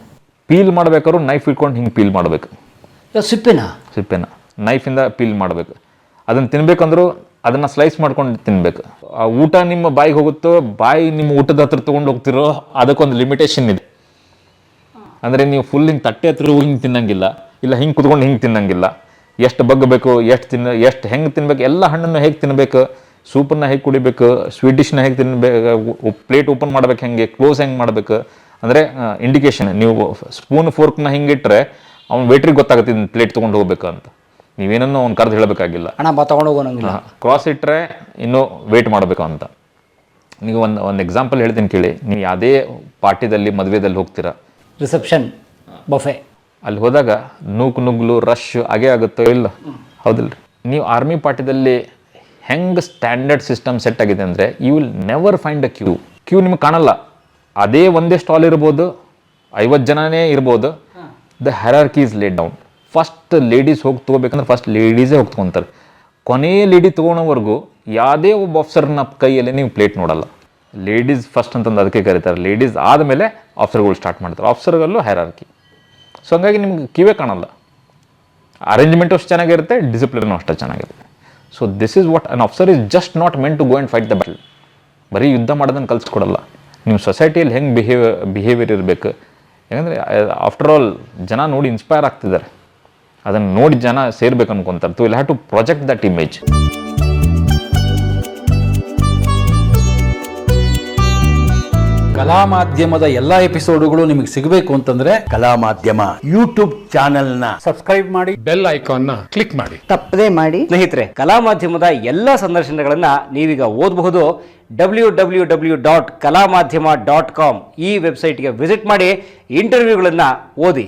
ಪೀಲ್ ಮಾಡ್ಬೇಕಾದ್ರು ನೈಫ್ ಇಟ್ಕೊಂಡು ಹಿಂಗೆ ಪೀಲ್ ಮಾಡಬೇಕು. ಸಿಪ್ಪೆನಾ ಸಿಪ್ಪೆನಾ? ಸಿಪ್ಪೆನ? ನೈಫಿಂದ ಪೀಲ್ ಮಾಡಬೇಕು. ಅದನ್ನು ತಿನ್ಬೇಕಂದ್ರೂ ಅದನ್ನು ಸ್ಲೈಸ್ ಮಾಡ್ಕೊಂಡು ತಿನ್ಬೇಕು. ಆ ಊಟ ನಿಮ್ಮ ಬಾಯಿಗೆ ಹೋಗುತ್ತೋ, ಬಾಯಿ ನಿಮ್ಮ ಊಟದ ಹತ್ರ ತೊಗೊಂಡು ಹೋಗ್ತಿರೋ ಅದಕ್ಕೊಂದು ಲಿಮಿಟೇಷನ್ ಇದೆ. ಅಂದರೆ ನೀವು ಫುಲ್ ಹಿಂಗೆ ತಟ್ಟೆ ಹತ್ರ ಹೋಗಿ ತಿನ್ನಂಗಿಲ್ಲ, ಇಲ್ಲ ಹಿಂಗೆ ಕುತ್ಕೊಂಡು ಹಿಂಗೆ ತಿನ್ನಂಗಿಲ್ಲ. ಎಷ್ಟು ಬಗ್ಗಬೇಕು, ಎಷ್ಟು ತಿನ್ನ, ಎಷ್ಟು ಹೆಂಗೆ ತಿನ್ಬೇಕು, ಎಲ್ಲ ಹಣ್ಣನ್ನು ಹೇಗೆ ತಿನ್ನಬೇಕು ಸೂಪನ್ನು ಹೇಗೆ ಕುಡಿಬೇಕು ಸ್ವೀಟ್ ಡಿಶ್ನ ಹೇಗೆ ತಿನ್ಬೇಕು ಪ್ಲೇಟ್ ಓಪನ್ ಮಾಡ್ಬೇಕು ಹೆಂಗೆ ಕ್ಲೋಸ್ ಹೆಂಗೆ ಮಾಡಬೇಕು, ಅಂದರೆ ಇಂಡಿಕೇಶನ್ ನೀವು ಸ್ಪೂನ್ ಫೋರ್ಕ್ನ ಹಿಂಗೆ ಇಟ್ಟರೆ ಅವ್ನು ವೇಟ್ರಿಗೆ ಗೊತ್ತಾಗುತ್ತೆ ಪ್ಲೇಟ್ ತೊಗೊಂಡು ಹೋಗ್ಬೇಕು ಅಂತ. ನೀವೇನನ್ನು ಅವ್ನು ಕರೆದು ಹೇಳಬೇಕಾಗಿಲ್ಲ. ಬಾ ತಗೊಂಡು ಹೋಗೋಣಂಗಿಲ್ಲ ಕ್ರಾಸ್ ಇಟ್ಟರೆ ಇನ್ನೂ ವೇಟ್ ಮಾಡಬೇಕು ಅಂತ. ನೀವು ಒಂದು ಒಂದು ಎಕ್ಸಾಂಪಲ್ ಹೇಳ್ತೀನಿ ಕೇಳಿ. ನೀವು ಯಾವುದೇ ಪಾರ್ಟಿದಲ್ಲಿ ಮದುವೆದಲ್ಲಿ ಹೋಗ್ತೀರಾ? ರಿಸೆಪ್ಷನ್ ಬಫೆ ಅಲ್ಲಿ ಹೋದಾಗ ನೂಕು ನುಗ್ಲು ರಶ್ ಆಗೇ ಆಗುತ್ತೋ ಇಲ್ಲ? ಹೌದಿಲ್ಲ ನೀವು ಆರ್ಮಿ ಪಾರ್ಟಿದಲ್ಲಿ ಹೆಂಗೆ ಸ್ಟ್ಯಾಂಡರ್ಡ್ ಸಿಸ್ಟಮ್ ಸೆಟ್ ಆಗಿದೆ ಅಂದರೆ you will never find a queue queue ನಿಮ್ಗೆ ಕಾಣಲ್ಲ. ಅದೇ ಒಂದೇ ಸ್ಟಾಲ್ ಇರ್ಬೋದು ಐವತ್ತು ಜನನೇ ಇರ್ಬೋದು. The hierarchy is laid down first ladies ಹೋಗಿ ತೊಗೋಬೇಕಂದ್ರೆ ಫಸ್ಟ್ ಲೇಡೀಸೇ ಹೋಗಿ ತೊಗೊತಾರೆ. ಕೊನೆಯ ಲೇಡಿ ತೊಗೊಳೋವರೆಗೂ ಯಾವುದೇ ಒಬ್ಬ ಆಫ್ಸರ್ನ ಕೈಯಲ್ಲಿ ನೀವು ಪ್ಲೇಟ್ ನೋಡಲ್ಲ. ಲೇಡೀಸ್ ಫಸ್ಟ್ ಅಂತಂದು ಅದಕ್ಕೆ ಕರೀತಾರೆ. ಲೇಡೀಸ್ ಆದಮೇಲೆ ಆಫ್ಸರ್ಗಳು ಸ್ಟಾರ್ಟ್ ಮಾಡ್ತಾರೆ. ಆಫ್ಸರ್ಗಲ್ಲೂ ಹೈರಾರ್ಕಿ ಸೊ ಹಂಗಾಗಿ ನಿಮ್ಗೆ ಕಿವೇ ಕಾಣಲ್ಲ. ಅರೇಂಜ್ಮೆಂಟು ಅಷ್ಟು ಚೆನ್ನಾಗಿರುತ್ತೆ ಡಿಸಿಪ್ಲಿನು ಅಷ್ಟು ಚೆನ್ನಾಗಿರುತ್ತೆ. So this is what an officer is just not meant to go and fight the battle ಬರೀ ಯುದ್ಧ ಮಾಡೋದನ್ನು ಕಲಿಸ್ಕೊಡಲ್ಲ. ನಿಮ್ಮ ಸೊಸೈಟಿಯಲ್ಲಿ ಹೆಂಗೆ ಬಿಹೇವ್ ಬಿಹೇವಿಯರ್ ಇರಬೇಕು. ಯಾಕಂದರೆ ಆಫ್ಟರ್ ಆಲ್ ಜನ ನೋಡಿ ಇನ್ಸ್ಪೈರ್ ಆಗ್ತಿದ್ದಾರೆ. ಅದನ್ನು ನೋಡಿ ಜನ ಸೇರ್ಬೇಕು ಅನ್ಕೊಂತಾರೆ to will have to project that image ಕಲಾ ಮಾಧ್ಯಮದ ಎಲ್ಲಾ ಎಪಿಸೋಡುಗಳು ನಿಮಗೆ ಸಿಗಬೇಕು ಅಂತಂದ್ರೆ ಕಲಾ ಮಾಧ್ಯಮ ಯೂಟ್ಯೂಬ್ ಚಾನೆಲ್ನ ಸಬ್ಸ್ಕ್ರೈಬ್ ಮಾಡಿ ಬೆಲ್ ಐಕಾನ್ನ ಕ್ಲಿಕ್ ಮಾಡಿ. ತಪ್ಪದೇ ಮಾಡಿ. ಸ್ನೇಹಿತರೆ ಕಲಾ ಮಾಧ್ಯಮದ ಎಲ್ಲ ಸಂದರ್ಶನಗಳನ್ನು ನೀವೀಗ ಓದಬಹುದು. ಡಬ್ಲ್ಯೂ ಡಬ್ಲ್ಯೂ ಡಬ್ಲ್ಯೂ ಡಾಟ್ ಕಲಾ ಮಾಧ್ಯಮ ಡಾಟ್ ಕಾಮ್ ಈ ವೆಬ್ಸೈಟ್ಗೆ ವಿಸಿಟ್ ಮಾಡಿ ಇಂಟರ್ವ್ಯೂಗಳನ್ನು ಓದಿ.